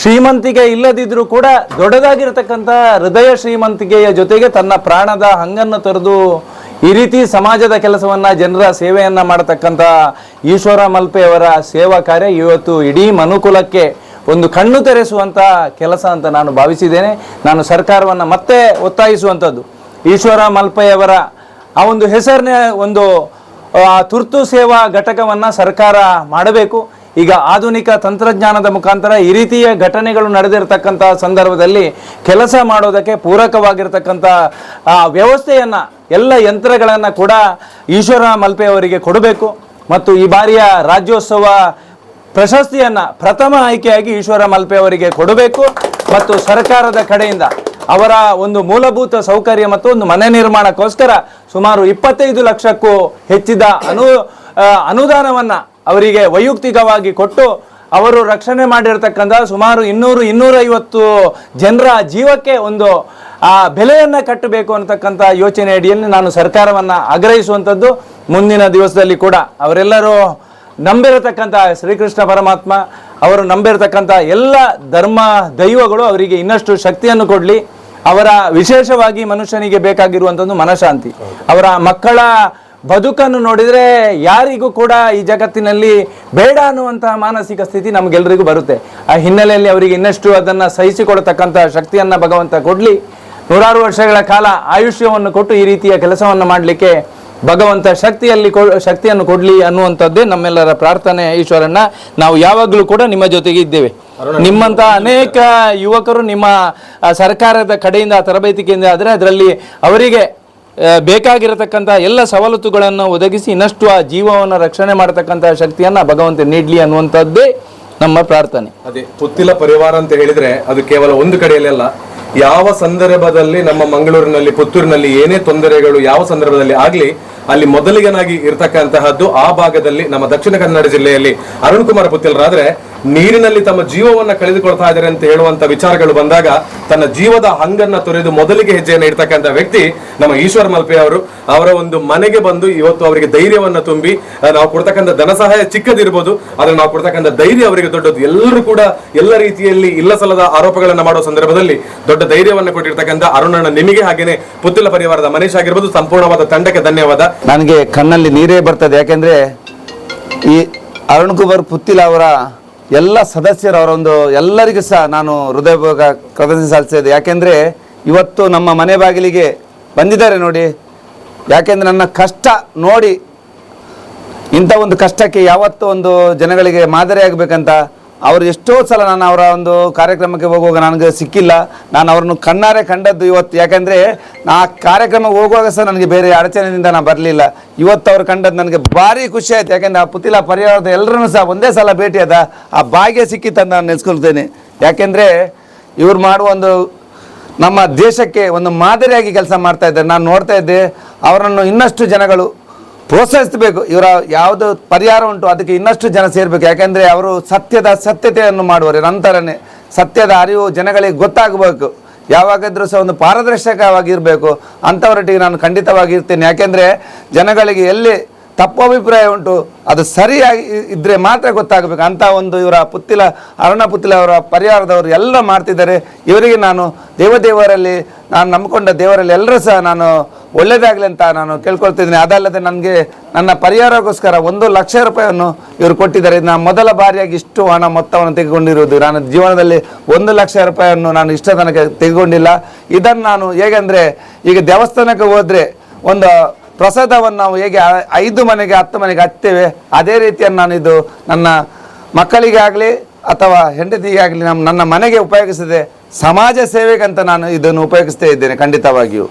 ಶ್ರೀಮಂತಿಕೆ ಇಲ್ಲದಿದ್ದರೂ ಕೂಡ ದೊಡ್ಡದಾಗಿರ್ತಕ್ಕಂಥ ಹೃದಯ ಶ್ರೀಮಂತಿಕೆಯ ಜೊತೆಗೆ ತನ್ನ ಪ್ರಾಣದ ಹಂಗನ್ನು ತೊರೆದು ಈ ರೀತಿ ಸಮಾಜದ ಕೆಲಸವನ್ನು, ಜನರ ಸೇವೆಯನ್ನು ಮಾಡತಕ್ಕಂಥ ಈಶ್ವರ ಮಲ್ಪೆಯವರ ಸೇವಾ ಕಾರ್ಯ ಇವತ್ತು ಇಡೀ ಮನುಕುಲಕ್ಕೆ ಒಂದು ಕಣ್ಣು ತೆರೆಸುವಂಥ ಕೆಲಸ ಅಂತ ನಾನು ಭಾವಿಸಿದ್ದೇನೆ. ನಾನು ಸರ್ಕಾರವನ್ನು ಮತ್ತೆ ಒತ್ತಾಯಿಸುವಂಥದ್ದು. ಈಶ್ವರ ಮಲ್ಪಯ್ಯವರ ಆ ಒಂದು ಹೆಸರಿನ ಒಂದು ತುರ್ತು ಸೇವಾ ಘಟಕವನ್ನು ಸರ್ಕಾರ ಮಾಡಬೇಕು. ಈಗ ಆಧುನಿಕ ತಂತ್ರಜ್ಞಾನದ ಮುಖಾಂತರ ಈ ರೀತಿಯ ಘಟನೆಗಳು ನಡೆದಿರತಕ್ಕಂಥ ಸಂದರ್ಭದಲ್ಲಿ ಕೆಲಸ ಮಾಡೋದಕ್ಕೆ ಪೂರಕವಾಗಿರ್ತಕ್ಕಂಥ ವ್ಯವಸ್ಥೆಯನ್ನ, ಎಲ್ಲ ಯಂತ್ರಗಳನ್ನು ಕೂಡ ಈಶ್ವರ ಮಲ್ಪೆ ಅವರಿಗೆ ಕೊಡಬೇಕು. ಮತ್ತು ಈ ಬಾರಿಯ ರಾಜ್ಯೋತ್ಸವ ಪ್ರಶಸ್ತಿಯನ್ನ ಪ್ರಥಮ ಆಯ್ಕೆಯಾಗಿ ಈಶ್ವರ ಮಲ್ಪೆ ಅವರಿಗೆ ಕೊಡಬೇಕು ಮತ್ತು ಸರ್ಕಾರದ ಕಡೆಯಿಂದ ಅವರ ಒಂದು ಮೂಲಭೂತ ಸೌಕರ್ಯ ಮತ್ತು ಒಂದು ಮನೆ ನಿರ್ಮಾಣಕ್ಕೋಸ್ಕರ ಸುಮಾರು ಇಪ್ಪತ್ತೈದು ಲಕ್ಷಕ್ಕೂ ಹೆಚ್ಚಿದ ಅನು ಅನುದಾನವನ್ನು ಅವರಿಗೆ ವೈಯಕ್ತಿಕವಾಗಿ ಕೊಟ್ಟು ಅವರು ರಕ್ಷಣೆ ಮಾಡಿರ್ತಕ್ಕಂಥ ಸುಮಾರು ಇನ್ನೂರು ಇನ್ನೂರೈವತ್ತು ಜನರ ಜೀವಕ್ಕೆ ಒಂದು, ಆ, ಬೆಲೆಯನ್ನ ಕಟ್ಟಬೇಕು ಅನ್ನತಕ್ಕಂಥ ಯೋಚನೆ ಅಡಿಯಲ್ಲಿ ನಾನು ಸರ್ಕಾರವನ್ನ ಆಗ್ರಹಿಸುವಂಥದ್ದು. ಮುಂದಿನ ದಿವಸದಲ್ಲಿ ಕೂಡ ಅವರೆಲ್ಲರೂ ನಂಬಿರತಕ್ಕಂಥ ಶ್ರೀಕೃಷ್ಣ ಪರಮಾತ್ಮ, ಅವರು ನಂಬಿರತಕ್ಕಂಥ ಎಲ್ಲ ಧರ್ಮ ದೈವಗಳು ಅವರಿಗೆ ಇನ್ನಷ್ಟು ಶಕ್ತಿಯನ್ನು ಕೊಡಲಿ. ಅವರ ವಿಶೇಷವಾಗಿ ಮನುಷ್ಯನಿಗೆ ಬೇಕಾಗಿರುವಂಥದ್ದು ಮನಃಶಾಂತಿ. ಅವರ ಮಕ್ಕಳ ಬದುಕನ್ನು ನೋಡಿದರೆ ಯಾರಿಗೂ ಕೂಡ ಈ ಜಗತ್ತಿನಲ್ಲಿ ಬೇಡ ಅನ್ನುವಂತಹ ಮಾನಸಿಕ ಸ್ಥಿತಿ ನಮಗೆಲ್ಲರಿಗೂ ಬರುತ್ತೆ. ಆ ಹಿನ್ನೆಲೆಯಲ್ಲಿ ಅವರಿಗೆ ಇನ್ನಷ್ಟು ಅದನ್ನು ಸಹಿಸಿಕೊಡತಕ್ಕಂಥ ಶಕ್ತಿಯನ್ನು ಭಗವಂತ ಕೊಡಲಿ. ನೂರಾರು ವರ್ಷಗಳ ಕಾಲ ಆಯುಷ್ಯವನ್ನು ಕೊಟ್ಟು ಈ ರೀತಿಯ ಕೆಲಸವನ್ನು ಮಾಡಲಿಕ್ಕೆ ಭಗವಂತ ಶಕ್ತಿಯಲ್ಲಿ ಶಕ್ತಿಯನ್ನು ಕೊಡಲಿ ಅನ್ನುವಂಥದ್ದೇ ನಮ್ಮೆಲ್ಲರ ಪ್ರಾರ್ಥನೆ ಈಶ್ವರನ್ನ. ನಾವು ಯಾವಾಗಲೂ ಕೂಡ ನಿಮ್ಮ ಜೊತೆಗೆ ಇದ್ದೇವೆ. ನಿಮ್ಮಂತ ಅನೇಕ ಯುವಕರು ನಿಮ್ಮ ಸರ್ಕಾರದ ಕಡೆಯಿಂದ ತರಬೇತಿ ಕೇಂದ್ರ ಆದರೆ ಅದರಲ್ಲಿ ಅವರಿಗೆ ಬೇಕಾಗಿರತಕ್ಕಂಥ ಎಲ್ಲ ಸವಲತ್ತುಗಳನ್ನು ಒದಗಿಸಿ ಇನ್ನಷ್ಟು ಆ ಜೀವವನ್ನು ರಕ್ಷಣೆ ಮಾಡತಕ್ಕಂಥ ಶಕ್ತಿಯನ್ನು ಭಗವಂತ ನೀಡಲಿ ಅನ್ನುವಂಥದ್ದೇ ನಮ್ಮ ಪ್ರಾರ್ಥನೆ. ಅದೇ ಪುತ್ತಿಲ ಪರಿವಾರ ಅಂತ ಹೇಳಿದ್ರೆ ಅದು ಕೇವಲ ಒಂದು ಕಡೆಯಲ್ಲಿ ಅಲ್ಲ. ಯಾವ ಸಂದರ್ಭದಲ್ಲಿ ನಮ್ಮ ಮಂಗಳೂರಿನಲ್ಲಿ ಪುತ್ತೂರಿನಲ್ಲಿ ಏನೇ ತೊಂದರೆಗಳು ಯಾವ ಸಂದರ್ಭದಲ್ಲಿ ಆಗ್ಲಿ ಅಲ್ಲಿ ಮೊದಲಿಗನಾಗಿ ಇರತಕ್ಕಂತಹದ್ದು ಆ ಭಾಗದಲ್ಲಿ ನಮ್ಮ ದಕ್ಷಿಣ ಕನ್ನಡ ಜಿಲ್ಲೆಯಲ್ಲಿ ಅರುಣ್ ಕುಮಾರ್ ಪುತ್ತಿಲ್ರಾದ್ರೆ ನೀರಿನಲ್ಲಿ ತಮ್ಮ ಜೀವವನ್ನ ಕಳೆದುಕೊಳ್ತಾ ಇದ್ದಾರೆ ಅಂತ ಹೇಳುವಂತ ವಿಚಾರಗಳು ಬಂದಾಗ ತನ್ನ ಜೀವದ ಹಂಗನ್ನ ತೊರೆದು ಮೊದಲಿಗೆ ಹೆಜ್ಜೆಯನ್ನು ಇಡ್ತಕ್ಕಂಥ ವ್ಯಕ್ತಿ ನಮ್ಮ ಈಶ್ವರ್ ಮಲ್ಪೆ ಅವರು. ಅವರ ಒಂದು ಮನೆಗೆ ಬಂದು ಇವತ್ತು ಅವರಿಗೆ ಧೈರ್ಯವನ್ನ ತುಂಬಿ ನಾವು ಕೊಡ್ತಕ್ಕಂಥ ಧನ ಸಹಾಯ ಚಿಕ್ಕದಿರ್ಬೋದು, ಆದ್ರೆ ನಾವು ಕೊಡ್ತಕ್ಕಂಥ ಧೈರ್ಯ ಅವರಿಗೆ ದೊಡ್ಡದು. ಎಲ್ಲರೂ ಕೂಡ ಎಲ್ಲ ರೀತಿಯಲ್ಲಿ ಇಲ್ಲ ಸಲದ ಆರೋಪಗಳನ್ನ ಮಾಡುವ ಸಂದರ್ಭದಲ್ಲಿ ದೊಡ್ಡ ಧೈರ್ಯವನ್ನ ಕೊಟ್ಟಿರ್ತಕ್ಕಂಥ ಅರುಣಣ್ಣ ನಿಮಗೆ ಹಾಗೇನೆ ಪುತ್ತಿಲ ಪರಿವಾರದ ಮನೀಶ್ ಆಗಿರ್ಬೋದು, ಸಂಪೂರ್ಣವಾದ ತಂಡಕ್ಕೆ ಧನ್ಯವಾದ. ನನಗೆ ಕಣ್ಣಲ್ಲಿ ನೀರೇ ಬರ್ತದೆ. ಯಾಕೆಂದರೆ ಈ ಅರುಣ್ ಕುಮಾರ್ ಪುತ್ತಿಲ ಅವರ ಎಲ್ಲ ಸದಸ್ಯರು ಅವರ ಒಂದು ಎಲ್ಲರಿಗೂ ಸಹ ನಾನು ಹೃದಯಪೂರ್ವಕ ಕೃತಜ್ಞತೆ ಸಲ್ಲಿಸಿದೆ ಯಾಕೆಂದರೆ ಇವತ್ತು ನಮ್ಮ ಮನೆ ಬಾಗಿಲಿಗೆ ಬಂದಿದ್ದಾರೆ ನೋಡಿ. ಯಾಕೆಂದರೆ ನನ್ನ ಕಷ್ಟ ನೋಡಿ ಇಂಥ ಒಂದು ಕಷ್ಟಕ್ಕೆ ಯಾವತ್ತೂ ಒಂದು ಜನಗಳಿಗೆ ಮಾದರಿಯಾಗಬೇಕಂತ ಅವರು ಎಷ್ಟೋ ಸಲ ನಾನು ಅವರ ಒಂದು ಕಾರ್ಯಕ್ರಮಕ್ಕೆ ಹೋಗುವಾಗ ನನಗೆ ಸಿಕ್ಕಿಲ್ಲ. ನಾನು ಅವರನ್ನು ಕಣ್ಣಾರೆ ಕಂಡದ್ದು ಇವತ್ತು. ಯಾಕೆಂದರೆ ಆ ಕಾರ್ಯಕ್ರಮ ಹೋಗುವಾಗ ಸಹ ನನಗೆ ಬೇರೆ ಅಡಚಣೆಯಿಂದ ನಾನು ಬರಲಿಲ್ಲ. ಇವತ್ತು ಅವ್ರು ಕಂಡದ್ದು ನನಗೆ ಭಾರಿ ಖುಷಿ ಆಯಿತು. ಯಾಕೆಂದರೆ ಆ ಪುತಿಲ ಪರಿವಾರದ ಎಲ್ಲರನ್ನೂ ಸಹ ಒಂದೇ ಸಲ ಭೇಟಿಯಾದ ಆ ಭಾಗ್ಯ ಸಿಕ್ಕಿತ್ತು ಅಂತ ನಾನು ನೆನೆಸ್ಕೊಳ್ತೇನೆ. ಯಾಕೆಂದರೆ ಇವ್ರು ಮಾಡುವ ಒಂದು ನಮ್ಮ ದೇಶಕ್ಕೆ ಒಂದು ಮಾದರಿಯಾಗಿ ಕೆಲಸ ಮಾಡ್ತಾ ಇದ್ದಾರೆ. ನಾನು ನೋಡ್ತಾ ಇದ್ದೆ, ಅವರನ್ನು ಇನ್ನಷ್ಟು ಜನಗಳು ಪ್ರೋತ್ಸಾಹಿಸಬೇಕು. ಇವರ ಯಾವುದು ಪರಿಹಾರ ಉಂಟು, ಅದಕ್ಕೆ ಇನ್ನಷ್ಟು ಜನ ಸೇರಬೇಕು. ಯಾಕೆಂದರೆ ಅವರು ಸತ್ಯದ ಸತ್ಯತೆಯನ್ನು ಮಾಡುವರೆ, ನಂತರನೇ ಸತ್ಯದ ಅರಿವು ಜನಗಳಿಗೆ ಗೊತ್ತಾಗಬೇಕು. ಯಾವಾಗಿದ್ರೂ ಸಹ ಒಂದು ಪಾರದರ್ಶಕವಾಗಿರಬೇಕು. ಅಂಥವರೊಟ್ಟಿಗೆ ನಾನು ಖಂಡಿತವಾಗಿ ಇರ್ತೇನೆ ಯಾಕೆಂದರೆ ಜನಗಳಿಗೆ ಎಲ್ಲಿ ತಪ್ಪು ಅಭಿಪ್ರಾಯ ಉಂಟು, ಅದು ಸರಿಯಾಗಿ ಇದ್ದರೆ ಮಾತ್ರ ಗೊತ್ತಾಗಬೇಕು. ಅಂತ ಒಂದು ಇವರ ಪುತ್ತಿಲ, ಅರುಣ ಪುತ್ತಿಲ ಅವರ ಪರಿವಾರದವರು ಎಲ್ಲ ಮಾಡ್ತಿದ್ದಾರೆ. ಇವರಿಗೆ ನಾನು ದೇವದೇವರಲ್ಲಿ, ನಾನು ನಂಬಿಕೊಂಡ ದೇವರಲ್ಲಿ ಎಲ್ಲರೂ ಸಹ ನಾನು ಒಳ್ಳೆಯದಾಗಲಿ ಅಂತ ನಾನು ಕೇಳ್ಕೊಳ್ತಿದ್ದೀನಿ. ಅದಲ್ಲದೆ ನನಗೆ ನನ್ನ ಪರಿಹಾರಕ್ಕೋಸ್ಕರ ಒಂದು ಲಕ್ಷ ರೂಪಾಯಿಯನ್ನು ಇವರು ಕೊಟ್ಟಿದ್ದಾರೆ. ನಾನು ಮೊದಲ ಬಾರಿಯಾಗಿ ಇಷ್ಟು ಹಣ ಮೊತ್ತವನ್ನು ತೆಗೆದುಕೊಂಡಿರುವುದು. ನಾನು ಜೀವನದಲ್ಲಿ ಒಂದು ಲಕ್ಷ ರೂಪಾಯಿಯನ್ನು ನಾನು ಇಷ್ಟ ತನಕ ತೆಗೆದುಕೊಂಡಿಲ್ಲ. ಇದನ್ನು ನಾನು ಹೇಗೆಂದರೆ, ಈಗ ದೇವಸ್ಥಾನಕ್ಕೆ ಹೋದರೆ ಒಂದು ಪ್ರಸಾದವನ್ನು ನಾವು ಹೇಗೆ ಐದು ಮನೆಗೆ, ಹತ್ತು ಮನೆಗೆ ಹತ್ತೇವೆ ಅದೇ ರೀತಿಯನ್ನು ನಾನು ಇದು ನನ್ನ ಮಕ್ಕಳಿಗೆ ಆಗಲಿ ಅಥವಾ ಹೆಂಡತಿಗಾಗಲಿ ನಮ್ಮ, ನನ್ನ ಮನೆಗೆ ಉಪಯೋಗಿಸಿದೆ ಸಮಾಜ ಸೇವೆಗಂತ ನಾನು ಇದನ್ನು ಉಪಯೋಗಿಸ್ತಾ ಇದ್ದೇನೆ ಖಂಡಿತವಾಗಿಯೂ.